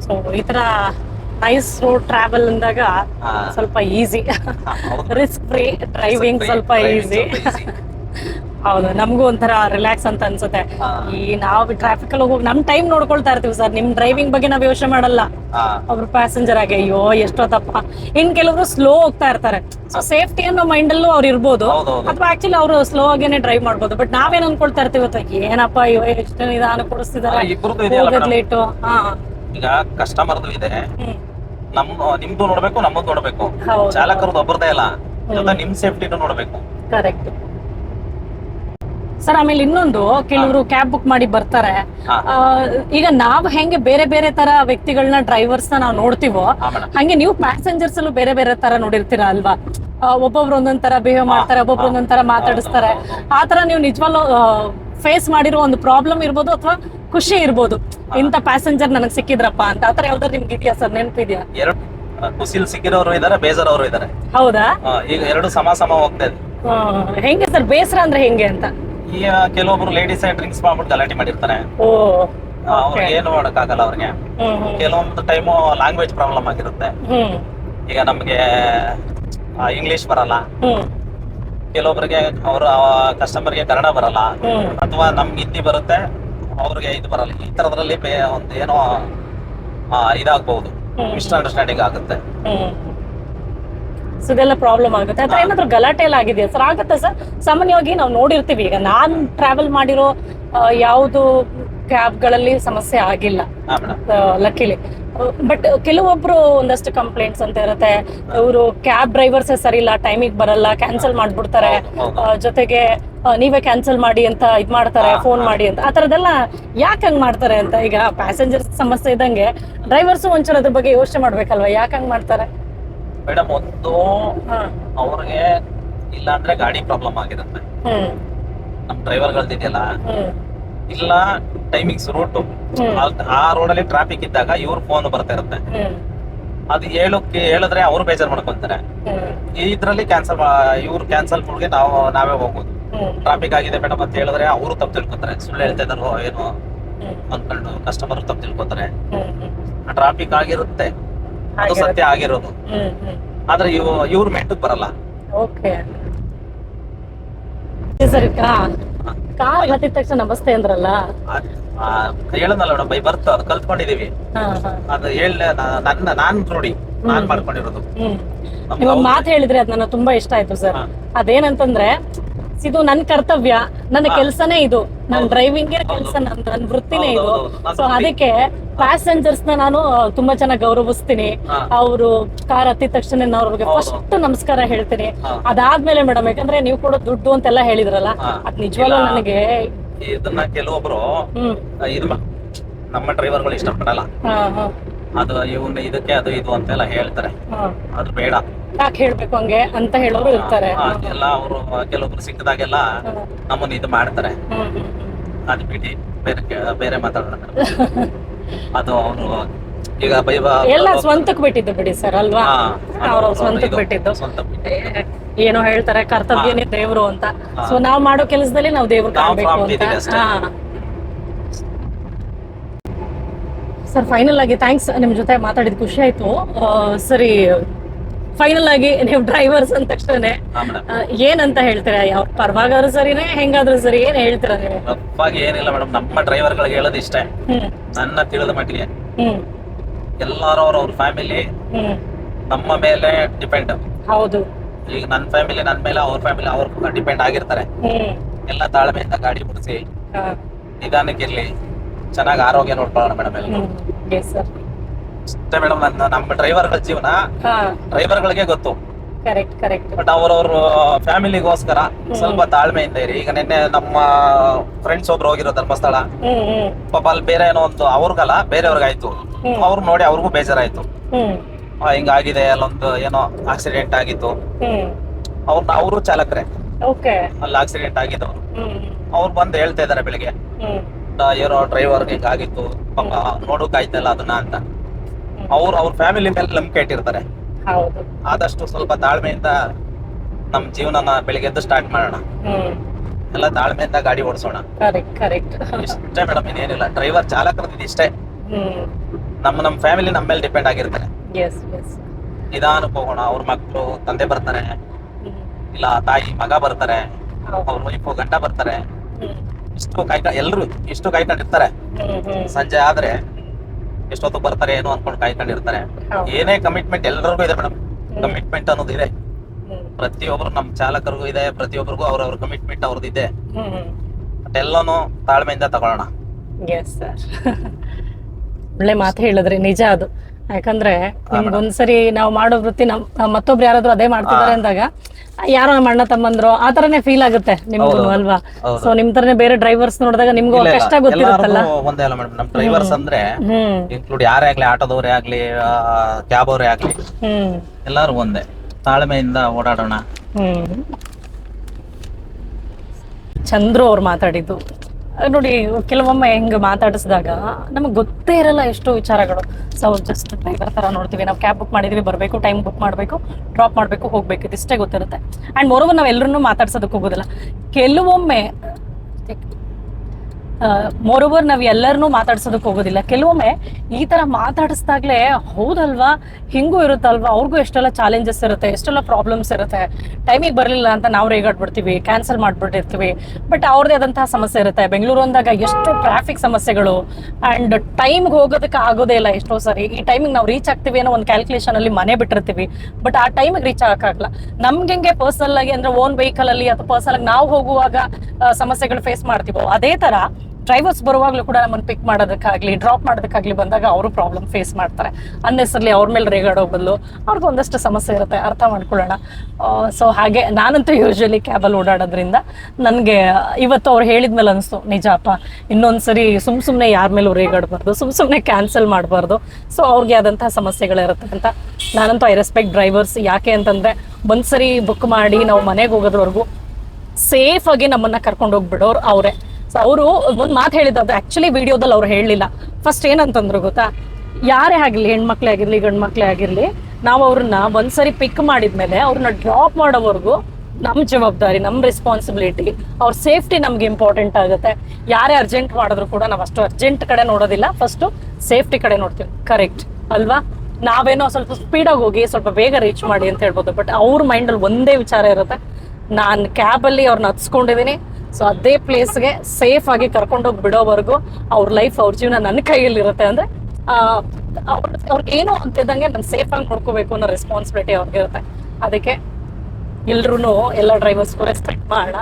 ಸೊ ಈ ತರ ನೈಸ್ ರೋಡ್ ಟ್ರಾವೆಲ್ ಅಂದಾಗ ಸ್ವಲ್ಪ ಈಸಿ ರಿಸ್ಕ್ ಫ್ರೀ ಡ್ರೈವಿಂಗ್ ಸ್ವಲ್ಪ ಈಸಿ. (laughs) ಹೌದು ನಮಗೂ ಒಂಥರ ರಿಲ್ಯಾಕ್ಸ್ ಅಂತ ಅನ್ಸುತ್ತೆ. ಈ ನಾವು ಟ್ರಾಫಿಕ್ ಅಲ್ಲಿ ಹೋಗಿ ನಮ್ ಟೈಮ್ ನೋಡ್ಕೊಳ್ತಾ ಇರ್ತೀವಿ ಸರ್. ನಿಮ್ ಡ್ರೈವಿಂಗ್ ಬಗ್ಗೆ ನಾವ್ ಯೋಚನೆ ಮಾಡಲ್ಲ. ಒಬ್ರು ಪ್ಯಾಸೆಂಜರ್ ಆಗಿ ಅಯ್ಯೋ ಎಷ್ಟೊತ್ತಪ್ಪ. ಇನ್ ಕೆಲವರು ಸ್ಲೋ ಹೋಗ್ತಾ ಇರ್ತಾರೆ. ಸೊ ಸೇಫ್ಟಿ ಅನ್ನೋ ಮೈಂಡ್ ಅಲ್ಲೂ ಅವ್ರು ಇರ್ಬೋದು. ಅಥವಾ ಆಕ್ಚುಲಿ ಅವರು ಸ್ಲೋ ಆಗೇನೆ ಡ್ರೈವ್ ಮಾಡ್ಬೋದು. ಬಟ್ ನಾವೇನ್ ಅನ್ಕೊಳ್ತಾ ಇರ್ತೀವಿ ಗೊತ್ತಾ ಏನಪ್ಪ ಅಯ್ಯೋ ಎಷ್ಟು ನಿಧಾನ ಕೊಡಿಸ್ತಿದಾರೆ ಲೇಟು ಹಾ. ಈಗ ಕಸ್ಟಮರ್ದು ಇದೆ. ನಮ್ ನಿಮ್ದು ನೋಡ್ಬೇಕು ನಮ್ಮದು ನೋಡ್ಬೇಕು. ಚಾಲಕರದ್ದು ಒಬ್ಬರದೇ ಇಲ್ಲ ನಿಮ್ ಸೇಫ್ಟಿನೂ ನೋಡ್ಬೇಕು. ಕರೆಕ್ಟ್ ಸರ್ ಆಮೇಲೆ ಇನ್ನೊಂದು ಕೆಲವರು ಕ್ಯಾಬ್ ಬುಕ್ ಮಾಡಿ ಬರ್ತಾರೆ. ಈಗ ನಾವು ಹೆಂಗೆ ಬೇರೆ ಬೇರೆ ತರ ವ್ಯಕ್ತಿಗಳನ್ನ ಡ್ರೈವರ್ಸ್ನ ನಾವು ನೋಡ್ತೀವೋ ಹಂಗೆ ನೀವು ಪ್ಯಾಸೆಂಜರ್ಸ್ ಅಲ್ಲೂ ಬೇರೆ ಬೇರೆ ತರ ನೋಡಿರ್ತೀರಾ ಅಲ್ವಾ? ಒಬ್ಬೊಬ್ರು ಒಂದೊಂದ್ ತರ ಬಿಹೇವ್ ಮಾಡ್ತಾರೆ ಒಬ್ಬೊಬ್ರು ಒಂದೊಂದ್ ತರ ಮಾತಾಡಿಸ್ತಾರೆ. ಆ ತರ ನೀವು ನಿಜವಾಗ್ಲೂ ಫೇಸ್ ಮಾಡಿರೋ ಒಂದು ಪ್ರಾಬ್ಲಮ್ ಇರ್ಬೋದು ಅಥವಾ ಖುಷಿ ಇರ್ಬೋದು? ಇಂಥ ಪ್ಯಾಸೆಂಜರ್ ನನಗೆ ಸಿಕ್ಕಿದ್ರಪ್ಪ ಅಂತ. ಆತರ ಯಾವ್ದಾದ್ರು ನಿಮ್ಗೆ ಇದೆಯಾ ಸರ್ ನೆನಪಿದ್ಯಾ? ಖುಷಿಲ್ ಸಿಕ್ಕಿರೋರು ಇದಾರೆ ಬೇಜಾರವರು ಇದಾರೆ. ಹೌದಾ? ಈಗ ಎರಡು ಸಮ ಸಮ ಹೋಗ್ತಾ ಇದೆ. ಹೆಂಗೆ ಸರ್ ಬೇಸರ ಅಂದ್ರೆ ಹೆಂಗೆ ಅಂತ? ಈಗ ಕೆಲವೊಬ್ರು ಲೇಡೀಸ್ ಡ್ರಿಂಕ್ಸ್ ಮಾಡ್ಬಿಟ್ಟು ಗಲಾಟೆ ಮಾಡಿರ್ತಾರೆ. ಅವ್ರಿಗೆ ಏನು ಮಾಡೋಕ್ಕಾಗಲ್ಲ ಅವ್ರಿಗೆ. ಕೆಲವೊಂದು ಟೈಮು ಲ್ಯಾಂಗ್ವೇಜ್ ಪ್ರಾಬ್ಲಮ್ ಆಗಿರುತ್ತೆ. ಈಗ ನಮಗೆ ಇಂಗ್ಲಿಷ್ ಬರಲ್ಲ. ಕೆಲವೊಬ್ರಿಗೆ ಅವ್ರ ಕಸ್ಟಮರ್ಗೆ ಕನ್ನಡ ಬರಲ್ಲ. ಅಥವಾ ನಮ್ಗೆ ಹಿಂದಿ ಬರುತ್ತೆ ಅವ್ರಿಗೆ ಇದು ಬರಲ್ಲ. ಈ ತರದ್ರಲ್ಲಿ ಒಂದು ಏನೋ ಇದಾಗಬಹುದು. ಮಿಸ್ಅಂಡರ್ಸ್ಟ್ಯಾಂಡಿಂಗ್ ಆಗುತ್ತೆ. ಸೊ ಇದೆಲ್ಲ ಪ್ರಾಬ್ಲಮ್ ಆಗುತ್ತೆ. ಅಥವಾ ಏನಾದ್ರು ಗಲಾಟೆ ಎಲ್ಲ ಆಗಿದೆಯಾ? ಸರ್ ಆಗುತ್ತೆ ಸರ್ ಸಾಮಾನ್ಯವಾಗಿ ನಾವು ನೋಡಿರ್ತೀವಿ. ಈಗ ನಾನ್ ಟ್ರಾವೆಲ್ ಮಾಡಿರೋ ಯಾವುದು ಕ್ಯಾಬ್ಗಳಲ್ಲಿ ಸಮಸ್ಯೆ ಆಗಿಲ್ಲ. ಲಕ್ಕಿಲಿ ಬಟ್ ಕೆಲವೊಬ್ರು ಒಂದಷ್ಟು ಕಂಪ್ಲೇಂಟ್ಸ್ ಅಂತ ಇರುತ್ತೆ. ಇವರು ಕ್ಯಾಬ್ ಡ್ರೈವರ್ಸ್ ಸರಿ ಇಲ್ಲ ಟೈಮಿಗೆ ಬರಲ್ಲ ಕ್ಯಾನ್ಸಲ್ ಮಾಡ್ಬಿಡ್ತಾರೆ. ಜೊತೆಗೆ ನೀವೇ ಕ್ಯಾನ್ಸಲ್ ಮಾಡಿ ಅಂತ ಇದ್ ಮಾಡ್ತಾರೆ ಫೋನ್ ಮಾಡಿ ಅಂತ. ಆ ಥರದ್ದೆಲ್ಲ ಯಾಕೆ ಹಂಗ್ ಮಾಡ್ತಾರೆ ಅಂತ? ಈಗ ಪ್ಯಾಸೆಂಜರ್ಸ್ ಸಮಸ್ಯೆ ಇದ್ದಂಗೆ ಡ್ರೈವರ್ಸ್ ಒಂಚೂರು ಅದ್ರ ಬಗ್ಗೆ ಯೋಚನೆ ಮಾಡ್ಬೇಕಲ್ವಾ? ಯಾಕೆ ಹಂಗ್ ಮಾಡ್ತಾರೆ? ಮೇಡಮ್ ಒಂದು. ಅವ್ರಿಗೆ ಇಲ್ಲ ಅಂದ್ರೆ ಗಾಡಿ ಪ್ರಾಬ್ಲಮ್ ಆಗಿರುತ್ತೆ. ನಮ್ ಡ್ರೈವರ್ಗಳ್ದಿದೆಯಲ್ಲ ಗಳ್ದಿದೆಯಲ್ಲ ಇಲ್ಲ ಟೈಮಿಂಗ್ಸ್ ರೂಟ್. ಆ ರೋಡಲ್ಲಿ ಟ್ರಾಫಿಕ್ ಇದ್ದಾಗ ಇವ್ರ ಫೋನ್ ಬರ್ತಾ ಇರುತ್ತೆ. ಅದು ಹೇಳಕ್ಕೆ ಹೇಳಿದ್ರೆ ಅವ್ರು ಬೇಜಾರ್ ಮಾಡ್ಕೊಂತಾರೆ. ಇದ್ರಲ್ಲಿ ಕ್ಯಾನ್ಸಲ್ ಇವ್ರು ಕ್ಯಾನ್ಸಲ್ ಫುಲ್ಗೆ ನಾವು ನಾವೇ ಹೋಗ್ಬೋದು. ಟ್ರಾಫಿಕ್ ಆಗಿದೆ ಮೇಡಮ್ ಅಂತ ಹೇಳಿದ್ರೆ ಅವರು ತಪ್ಪು ತಿಳ್ಕೊತಾರೆ. ಸುಳ್ಳು ಹೇಳ್ತಾ ಇದಾರೋ ಏನೋ ಅಂದ್ಕೊಂಡು ಕಸ್ಟಮರ್ ತಪ್ಪು ತಿಳ್ಕೊತಾರೆ. ಟ್ರಾಫಿಕ್ ಆಗಿರುತ್ತೆ. ಅದು ಸತ್ಯ ಆಗಿರೋದು. ಆದ್ರೆ ಇವ್ ಇವ್ರ ಮೆಟ್ಟಕ್ ಬರಲ್ಲ. ಓಕೆ. ಸರಿ ಕಾರ್ ಹತ್ತಿದ ತಕ್ಷಣ ನಮಸ್ತೆ ಅಂದ್ರಲ್ಲ? ಹೇಳದ್ನಲ್ಲ ಮೇಡಮ್ ಬೈ ಬರ್ತು ಅದು ಕಲ್ತ್ಕೊಂಡಿದೀವಿ. ಅದು ಹೇಳ ನನ್ನ ನಾನ್ ನೋಡಿ ನಾನ್ ಮಾಡ್ಕೊಂಡಿರೋದು. ಮಾತು ಹೇಳಿದ್ರೆ ಅದ್ ನನಗೆ ತುಂಬಾ ಇಷ್ಟ ಆಯ್ತು ಸರ್. ಅದೇನಂತಂದ್ರೆ ಇದು ನನ್ನ ಕರ್ತವ್ಯ ನನ್ನ. ಕೆಲಸನೇ ಇದು ನನ್ನ ಡ್ರೈವಿಂಗ್. ಕೆಲಸ ನನ್ನ ವೃತ್ತಿನೇ ಇದು. ಸೊ ಅದಕ್ಕೆ ಪ್ಯಾಸೆಂಜರ್ಸ್ನ ನಾನು ತುಂಬಾ ಚೆನ್ನಾಗಿ ಗೌರವಿಸ್ತೀನಿ. ಅವರು ಕಾರ್ ಹತ್ತಿದ ತಕ್ಷಣ ನಾನು ಅವ್ರಿಗೆ ಫಸ್ಟ್ ನಮಸ್ಕಾರ ಹೇಳ್ತೀನಿ ಅದಾದ್ಮೇಲೆ ಮೇಡಮ್ ಯಾಕಂದ್ರೆ ನೀವು ಕೂಡ ದುಡ್ಡು ಅಂತೆಲ್ಲ ಹೇಳಿದ್ರಲ್ಲ. ಅದ್ ನಿಜವಾಗ್ಲೂ. ನನಗೆ ಇದನ್ನ ಕೆಲವೊಬ್ರು ನಮ್ಮ ಡ್ರೈವರ್ಗಳು ಇಷ್ಟಪಡಲ್ಲ ಅದು ಇವನ್ ಇದಕ್ಕೆ ಅದು ಇದು ಅಂತೆಲ್ಲ ಹೇಳ್ತಾರೆ. ಅದು ಬೇಡ. ಯಾಕೆ ಹೇಳ್ಬೇಕು ಹಂಗೆ ಅಂತ ಹೇಳೋರು ಇರ್ತಾರೆ. ಎಲ್ಲ ಅವರು ಕೆಲವೊಬ್ರು ಸಿಕ್ಕದಾಗೆಲ್ಲ. ನಮ್ಮನ್ನ ಇದು ಮಾಡ್ತಾರೆ. ಅದು ಬಿಡಿ ಬೇರೆ ಬೇರೆ ಮಾತಾಡೋಣ. (laughs) ಅದು ಅವರು ಈಗ ಬೈ ಎಲ್ಲ ಸ್ವಂತಕ್ಕೆ ಬಿಟ್ಟಿದ್ದು ಬಿಡಿ ಸರ್ ಅಲ್ವಾ? ಅವ್ರ ಅದು ಸ್ವಂತಕ್ ಬಿಟ್ಟಿದ್ದು. ಏನೋ ಹೇಳ್ತಾರೆ ಕರ್ತವ್ಯನೇ ದೇವ್ರು ಅಂತ. ಸೊ ನಾವ್ ಮಾಡೋ ಕೆಲಸದಲ್ಲಿ ನಾವು ದೇವ್ರು ಕಾಣ್ಬೇಕು ಅಂತ ಪ್ರಾಪ್ತಿದೀವಿ ಅಷ್ಟೇ. ಸರ್ ಫೈನಲ್ ಆಗಿ ಥ್ಯಾಂಕ್ಸ್ ನಿಮ್ ಜೊತೆ ಮಾತಾಡಿದ ಖುಷಿ ಆಯ್ತು. ಸರಿ ಫೈನಲ್ ಆಗಿ ನೀವು ಡ್ರೈವರ್ಸ್ ಅಂದ ತಕ್ಷಣ ಏನಂತ ಹೇಳ್ತೀರಾ? ಯಾವ ಪರವಾಗಾದ್ರೂ ಸರಿನೇ ಹೆಂಗಾದ್ರೂ ಸರಿ ಏನ್ ಹೇಳ್ತೀರಾ ನೀವು? ತಪ್ಪಾಗಿ ಏನಿಲ್ಲ ಮೇಡಮ್ ನಮ್ಮ ಡ್ರೈವರ್ಗಳಿಗೆ ಹೇಳೋದು ಇಷ್ಟೇ. ನನ್ನ ತಿಳಿದ ಮಟ್ಟಿಗೆ. ಎಲ್ಲಾರು ಅವ್ರ ಅವ್ರ ಫ್ಯಾಮಿಲಿ ಹ್ಮ್. ನಮ್ಮ ಮೇಲೆ ಡಿಪೆಂಡ್ ಹೌದು. ಈಗ ನನ್ನ ಫ್ಯಾಮಿಲಿ ನನ್ನ ಮೇಲೆ ಅವ್ರ ಫ್ಯಾಮಿಲಿ ಅವ್ರ ಡಿಪೆಂಡ್ ಆಗಿರ್ತಾರೆ. ಎಲ್ಲ ತಾಳ್ಮೆಯಿಂದ ಗಾಡಿ ನಿಧಾನಕ್ಕೆ ನಿಧಾನಕ್ಕಿರ್ಲಿ ಚೆನ್ನಾಗಿ ಆರೋಗ್ಯ ನೋಡ್ಕೊಳ್ಳೋಣ ಮೇಡಮ್ ಎಲ್ಲ ಹ್ಮ್ ಎಸ್ ಸರ್ ಅಷ್ಟೇ ಮೇಡಮ್ ನಮ್ಮ ಡ್ರೈವರ್ಗಳ ಜೀವನ ಡ್ರೈವರ್ಗಳಿಗೆ ಗೊತ್ತು. ಕರೆಕ್ಟ್ ಕರೆಕ್ಟ್ ಬಟ್ ಅವರವ್ರ ಫ್ಯಾಮಿಲಿಗೋಸ್ಕರ ಸ್ವಲ್ಪ ತಾಳ್ಮೆಯಿಂದ ಇರಿ. ಈಗ ನಿನ್ನೆ ನಮ್ಮ ಫ್ರೆಂಡ್ಸ್ ಒಬ್ರು ಹೋಗಿರೋ ಧರ್ಮಸ್ಥಳ. ಪಾಪ ಅಲ್ಲಿ ಬೇರೆ ಏನೋ ಒಂದು ಅವ್ರಿಗಲ್ಲ ಬೇರೆಯವ್ರಿಗಾಯ್ತು. ಅವ್ರ ನೋಡಿ ಅವ್ರಿಗೂ ಬೇಜಾರಾಯ್ತು. ಹಿಂಗಾಗಿದೆ ಅಲ್ಲೊಂದು ಏನೋ ಆಕ್ಸಿಡೆಂಟ್ ಆಗಿತ್ತು. ಅವ್ರನ್ನ ಅವರು ಚಾಲಕರೇ. ಅಲ್ಲಿ ಆಕ್ಸಿಡೆಂಟ್ ಆಗಿದ್ದವ್ರು. ಅವ್ರು ಬಂದು ಹೇಳ್ತಾ ಇದಾರೆ ಬೆಳಿಗ್ಗೆ. ಆ, ಏನೋ ಡ್ರೈವರ್ ಹಿಂಗಾಗಿತ್ತು. ಪಾಪ ನೋಡೋಕಾಯ್ತಲ್ಲ ಅದನ್ನ ಅಂತ. ಅವ್ರು ಅವ್ರ ಫ್ಯಾಮಿಲಿ ಮೇಲೆ ನಂಬಿಕೆ ಇಟ್ಟಿರ್ತಾರೆ. ಹೌದು. ಆದಷ್ಟು ಸ್ವಲ್ಪ ತಾಳ್ಮೆಯಿಂದ ನಮ್ ಜೀವನನ ಬೆಳಿಗ್ಗೆ ಎದ್ದು ಸ್ಟಾರ್ಟ್ ಮಾಡೋಣ. ಎಲ್ಲ ತಾಳ್ಮೆಯಿಂದ ಗಾಡಿ ಓಡಿಸೋಣ. ಕರೆಕ್ಟ್ ಕರೆಕ್ಟ್ ಇಷ್ಟೇ ಮೇಡಮ್ ಇನ್ನೇನಿಲ್ಲ. ಡ್ರೈವರ್ ಚಾಲಕರದ್ದು ಇಷ್ಟೇ. ನಮ್ಮ ನಮ್ಮ ಫ್ಯಾಮಿಲಿ ನಮ್ಮ ಮೇಲೆ ಡಿಪೆಂಡ್ ಆಗಿರ್ತಾರೆ. ನಿಧಾನಕ್ಕೆ ಹೋಗೋಣ. ಅವ್ರ ಮಕ್ಕಳು ತಂದೆ ಬರ್ತಾರೆ. ಇಲ್ಲ ತಾಯಿ ಮಗ ಬರ್ತಾರೆ. ಅವ್ರ ವೈಫು ಗಂಡ ಬರ್ತಾರೆ. ಇಷ್ಟು ಕಾಯ್ಕ ಎಲ್ರು ಇಷ್ಟು ಕಾಯ್ಕೊಂಡಿರ್ತಾರೆ. ಸಂಜೆ ಆದ್ರೆ ಎಷ್ಟೊತ್ತು ಬರ್ತಾರೆ ಏನು ಅನ್ಕೊಂಡು ಕಾಯ್ಕೊಂಡಿರ್ತಾರೆ. ಇರ್ತಾರೆ ಏನೇ ಕಮಿಟ್ಮೆಂಟ್ ಎಲ್ಲರಿಗೂ ಇದೆ ಮೇಡಮ್. ಕಮಿಟ್ಮೆಂಟ್ ಅನ್ನೋದು ಇದೆ. ಪ್ರತಿಯೊಬ್ಬರು ಪ್ರತಿಯೊಬ್ರು ನಮ್ಮ ಚಾಲಕರಿಗೂ ಇದೆ ಪ್ರತಿಯೊಬ್ಬರಿಗೂ ಅವ್ರವ್ರ ಕಮಿಟ್ಮೆಂಟ್ ಅವ್ರದ್ದು ಇದೆ. ಎಲ್ಲಾನು ತಾಳ್ಮೆಯಿಂದ ತಗೊಳ್ಳೋಣ. (laughs) ಒಳ್ಳೆ ಮಾತು ಹೇಳಿದ್ರಿ ನಿಜ ಅದು. ಯಾಕಂದ್ರೆ ನಿಮ್ಗೆ ಒಂದ್ಸರಿ ನಾವು ಮಾಡೋ ವೃತ್ತಿ ನಮ್ ಮತ್ತೊಬ್ರು ಯಾರಾದ್ರೂ ಅದೇ ಮಾಡ್ತಿದ್ದಾರೆ ಅಂದಾಗ ಯಾರೋ ನಮ್ಮ ಅಣ್ಣ ತಮ್ಮಂದ್ರು ಆ ತರನೇ ಫೀಲ್ ಆಗುತ್ತೆ ನಿಮ್ಗೂ ಅಲ್ವಾ. ಸೊ ನಿಮ್ ತರನೇ ಬೇರೆ ಡ್ರೈವರ್ಸ್ ನೋಡಿದಾಗ ನಿಮ್ಗೂ ಕಷ್ಟ ಗೊತ್ತಿರುತ್ತಲ್ಲ? ಒಂದೇ ಅಲ್ಲ ಮೇಡಮ್ ನಮ್ ಡ್ರೈವರ್ಸ್ ಅಂದ್ರೆ ಇನ್ಕ್ಲೂಡ್ ಯಾರೇ ಆಗ್ಲಿ ಆಟೋದವರೇ ಆಗ್ಲಿ ಕ್ಯಾಬ್ ಅವರೇ ಆಗ್ಲಿ ಎಲ್ಲಾರು ಒಂದೇ. ತಾಳ್ಮೆಯಿಂದ ಓಡಾಡೋಣ. ಚಂದ್ರು ಅವ್ರು ಮಾತಾಡಿದ್ದು. ನೋಡಿ, ಕೆಲವೊಮ್ಮೆ ಹೆಂಗ್ ಮಾತಾಡಿಸಿದಾಗ ನಮಗೆ ಗೊತ್ತೇ ಇರಲ್ಲ ಎಷ್ಟೋ ವಿಚಾರಗಳು. ಸೊ ಜಸ್ಟ್ ಡ್ರೈವರ್ ತರ ನೋಡ್ತೀವಿ. ನಾವು ಕ್ಯಾಬ್ ಬುಕ್ ಮಾಡಿದ್ವಿ ಬರಬೇಕು ಟೈಮ್ ಬುಕ್ ಮಾಡಬೇಕು ಡ್ರಾಪ್ ಮಾಡಬೇಕು, ಹೋಗ್ಬೇಕು. ಇದಿಷ್ಟೇ ಗೊತ್ತಿರುತ್ತೆ. ಆ್ಯಂಡ್ ಮೊರವು ನಾವು ಎಲ್ಲರನ್ನೂ ಮಾತಾಡ್ಸೋದಕ್ಕೆ ಹೋಗೋದಿಲ್ಲ. ಕೆಲವೊಮ್ಮೆ ಮೋರೋವರ್ ನಾವ್ ಎಲ್ಲರನ್ನೂ ಮಾತಾಡ್ಸೋದಕ್ಕೆ ಹೋಗೋದಿಲ್ಲ. ಕೆಲವೊಮ್ಮೆ ಈ ತರ ಮಾತಾಡಿಸ್ದಾಗ್ಲೇ ಹೌದಲ್ವಾ? ಹಿಂಗೂ ಇರುತ್ತಲ್ವಾ? ಅವ್ರಿಗೂ ಎಷ್ಟೆಲ್ಲ ಚಾಲೆಂಜಸ್ ಇರುತ್ತೆ, ಎಷ್ಟೆಲ್ಲ ಪ್ರಾಬ್ಲಮ್ಸ್ ಇರುತ್ತೆ. ಟೈಮಿಗೆ ಬರಲಿಲ್ಲ ಅಂತ ನಾವು ರೇಗಾಡ್ಬಿಡ್ತೀವಿ ಕ್ಯಾನ್ಸಲ್ ಮಾಡ್ಬಿಟ್ಟಿರ್ತೀವಿ. ಬಟ್ ಅವ್ರದೇ ಆದಂತಹ ಸಮಸ್ಯೆ ಇರುತ್ತೆ. ಬೆಂಗಳೂರು ಅಂದಾಗ ಎಷ್ಟು ಟ್ರಾಫಿಕ್ ಸಮಸ್ಯೆಗಳು. ಅಂಡ್ ಟೈಮ್ಗೆ ಹೋಗೋದಕ್ಕೆ ಆಗೋದೇ ಇಲ್ಲ ಎಷ್ಟೋ ಸರಿ. ಈ ಟೈಮಿಗೆ ನಾವು ರೀಚ್ ಆಗ್ತೀವಿ ಅನ್ನೋ ಒಂದು ಕ್ಯಾಲ್ಕುಲೇಷನ್ ಅಲ್ಲಿ ಮನೆ ಬಿಟ್ಟಿರ್ತೀವಿ. ಬಟ್ ಆ ಟೈಮಿಗೆ ರೀಚ್ ಆಗಕ್ಕಾಗಲ್ಲ. ನಮ್ಗೆ ಹೆಂಗೆ ಪರ್ಸನಲ್ ಆಗಿ ಅಂದ್ರೆ ಓನ್ ವೆಹಿಕಲ್ ಅಲ್ಲಿ ಅಥವಾ ಪರ್ಸನಲ್ ಆಗಿ ನಾವು ಹೋಗುವಾಗ ಸಮಸ್ಯೆಗಳು ಫೇಸ್ ಮಾಡ್ತೀವೋ? ಅದೇ ತರ ಡ್ರೈವರ್ಸ್ ಬರುವಾಗಲೂ ಕೂಡ ನಮ್ಮನ್ನು ಪಿಕ್ ಮಾಡೋದಕ್ಕಾಗಲಿ ಡ್ರಾಪ್ ಮಾಡೋದಕ್ಕಾಗ್ಲಿ ಬಂದಾಗ ಅವರು ಪ್ರಾಬ್ಲಮ್ ಫೇಸ್ ಮಾಡ್ತಾರೆ. ಅನ್ನೆಸರ್ಲಿ ಅವ್ರ ಮೇಲೆ ರೇಗಾಡೋ ಬದಲು ಅವ್ರಿಗೆ ಒಂದಷ್ಟು ಸಮಸ್ಯೆ ಇರುತ್ತೆ, ಅರ್ಥ ಮಾಡ್ಕೊಳ್ಳೋಣ. ಸೊ ಹಾಗೆ ನಾನಂತೂ ಯೂಶ್ವಲಿ ಕ್ಯಾಬಲ್ಲಿ ಓಡಾಡೋದ್ರಿಂದ ನನಗೆ, ಇವತ್ತು ಅವ್ರು ಹೇಳಿದ್ಮೇಲೆ ಅನಿಸ್ತು ನಿಜಪ್ಪ ಇನ್ನೊಂದ್ಸರಿ ಸುಮ್ ಸುಮ್ಮನೆ ಯಾರ ಮೇಲೂ ರೇಗಾಡಬಾರ್ದು, ಸುಮ್ ಸುಮ್ಮನೆ ಕ್ಯಾನ್ಸಲ್ ಮಾಡಬಾರ್ದು. ಸೊ ಅವ್ರಿಗೆ ಆದಂತಹ ಸಮಸ್ಯೆಗಳಿರುತ್ತೆ ಅಂತ ನಾನಂತೂ ಐ ರೆಸ್ಪೆಕ್ಟ್ ಡ್ರೈವರ್ಸ್ ಯಾಕೆ ಅಂತಂದ್ರೆ ಒಂದ್ಸರಿ ಬುಕ್ ಮಾಡಿ ನಾವು ಮನೆಗೆ ಹೋಗೋದ್ರವರೆಗೂ ಸೇಫಾಗಿ ನಮ್ಮನ್ನ ಕರ್ಕೊಂಡು ಹೋಗ್ಬಿಡೋರು ಅವರೇ. ಸೊ ಅವರು ಒಂದು ಮಾತು ಹೇಳಿದ್ದು ಆಕ್ಚುಲಿ ವಿಡಿಯೋದಲ್ಲಿ ಅವ್ರು ಹೇಳಲಿಲ್ಲ. ಫಸ್ಟ್ ಏನಂತಂದ್ರು ಗೊತ್ತಾ? ಯಾರೇ ಆಗಿರಲಿ, ಹೆಣ್ಮಕ್ಳೇ ಆಗಿರಲಿ ಗಂಡು ಆಗಿರಲಿ ಆಗಿರ್ಲಿ ನಾವು ಅವ್ರನ್ನ ಒಂದ್ಸರಿ ಪಿಕ್ ಮಾಡಿದ್ಮೇಲೆ ಅವ್ರನ್ನ ಡ್ರಾಪ್ ಮಾಡೋವರೆಗೂ ನಮ್ಮ ಜವಾಬ್ದಾರಿ ನಮ್ಮ ರೆಸ್ಪಾನ್ಸಿಬಿಲಿಟಿ ಅವ್ರ ಸೇಫ್ಟಿ ನಮ್ಗೆ ಇಂಪಾರ್ಟೆಂಟ್ ಆಗುತ್ತೆ. ಯಾರೇ ಅರ್ಜೆಂಟ್ ಮಾಡಿದ್ರು ಕೂಡ ನಾವು ಅಷ್ಟು ಅರ್ಜೆಂಟ್ ಕಡೆ ನೋಡೋದಿಲ್ಲ. ಫಸ್ಟು ಸೇಫ್ಟಿ ಕಡೆ ನೋಡ್ತೀವಿ. ಕರೆಕ್ಟ್ ಅಲ್ವಾ? ನಾವೇನೋ ಸ್ವಲ್ಪ ಸ್ಪೀಡಾಗಿ ಹೋಗಿ ಸ್ವಲ್ಪ ಬೇಗ ರೀಚ್ ಮಾಡಿ ಅಂತ ಹೇಳ್ಬೋದು. ಬಟ್ ಅವ್ರ ಮೈಂಡಲ್ಲಿ ಒಂದೇ ವಿಚಾರ ಇರುತ್ತೆ. ನಾನು ಕ್ಯಾಬಲ್ಲಿ ಅವ್ರನ್ನ ಹತ್ಸ್ಕೊಂಡಿದ್ದೀನಿ ಸೊ ಅದೇ ಪ್ಲೇಸ್ಗೆ ಸೇಫ್ ಆಗಿ ಕರ್ಕೊಂಡೋಗಿ ಬಿಡೋವರೆಗೂ ಅವ್ರ ಲೈಫ್ ಅವ್ರ ಜೀವನ ನನ್ನ ಕೈಯಲ್ಲಿರುತ್ತೆ ಅಂದರೆ ಅವ್ರ, ಅವ್ರಿಗೆ ಏನು ಅಂತಿದ್ದಂಗೆ ನಾನು ಸೇಫ್ ಆಗಿ ನೋಡ್ಕೋಬೇಕು ಅನ್ನೋ ರೆಸ್ಪಾನ್ಸಿಬಿಲಿಟಿ ಅವ್ರಿಗಿರುತ್ತೆ ಅದಕ್ಕೆ ಎಲ್ರೂ ಎಲ್ಲ ಡ್ರೈವರ್ಸ್ಗೂ ರೆಸ್ಪೆಕ್ಟ್ ಮಾಡೋಣ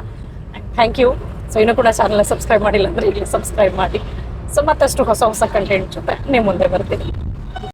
ಥ್ಯಾಂಕ್ ಯು ಸೊ ಇನ್ನೂ ಕೂಡ ಚಾನಲ್ ಸಬ್ಸ್ಕ್ರೈಬ್ ಮಾಡಿಲ್ಲ ಅಂದರೆ ಇಲ್ಲಿ ಸಬ್ಸ್ಕ್ರೈಬ್ ಮಾಡಿ. ಸೊ ಮತ್ತಷ್ಟು ಹೊಸ ಹೊಸ ಕಂಟೆಂಟ್ ಜೊತೆ ನಿಮ್ಮ ಮುಂದೆ ಬರ್ತೀನಿ.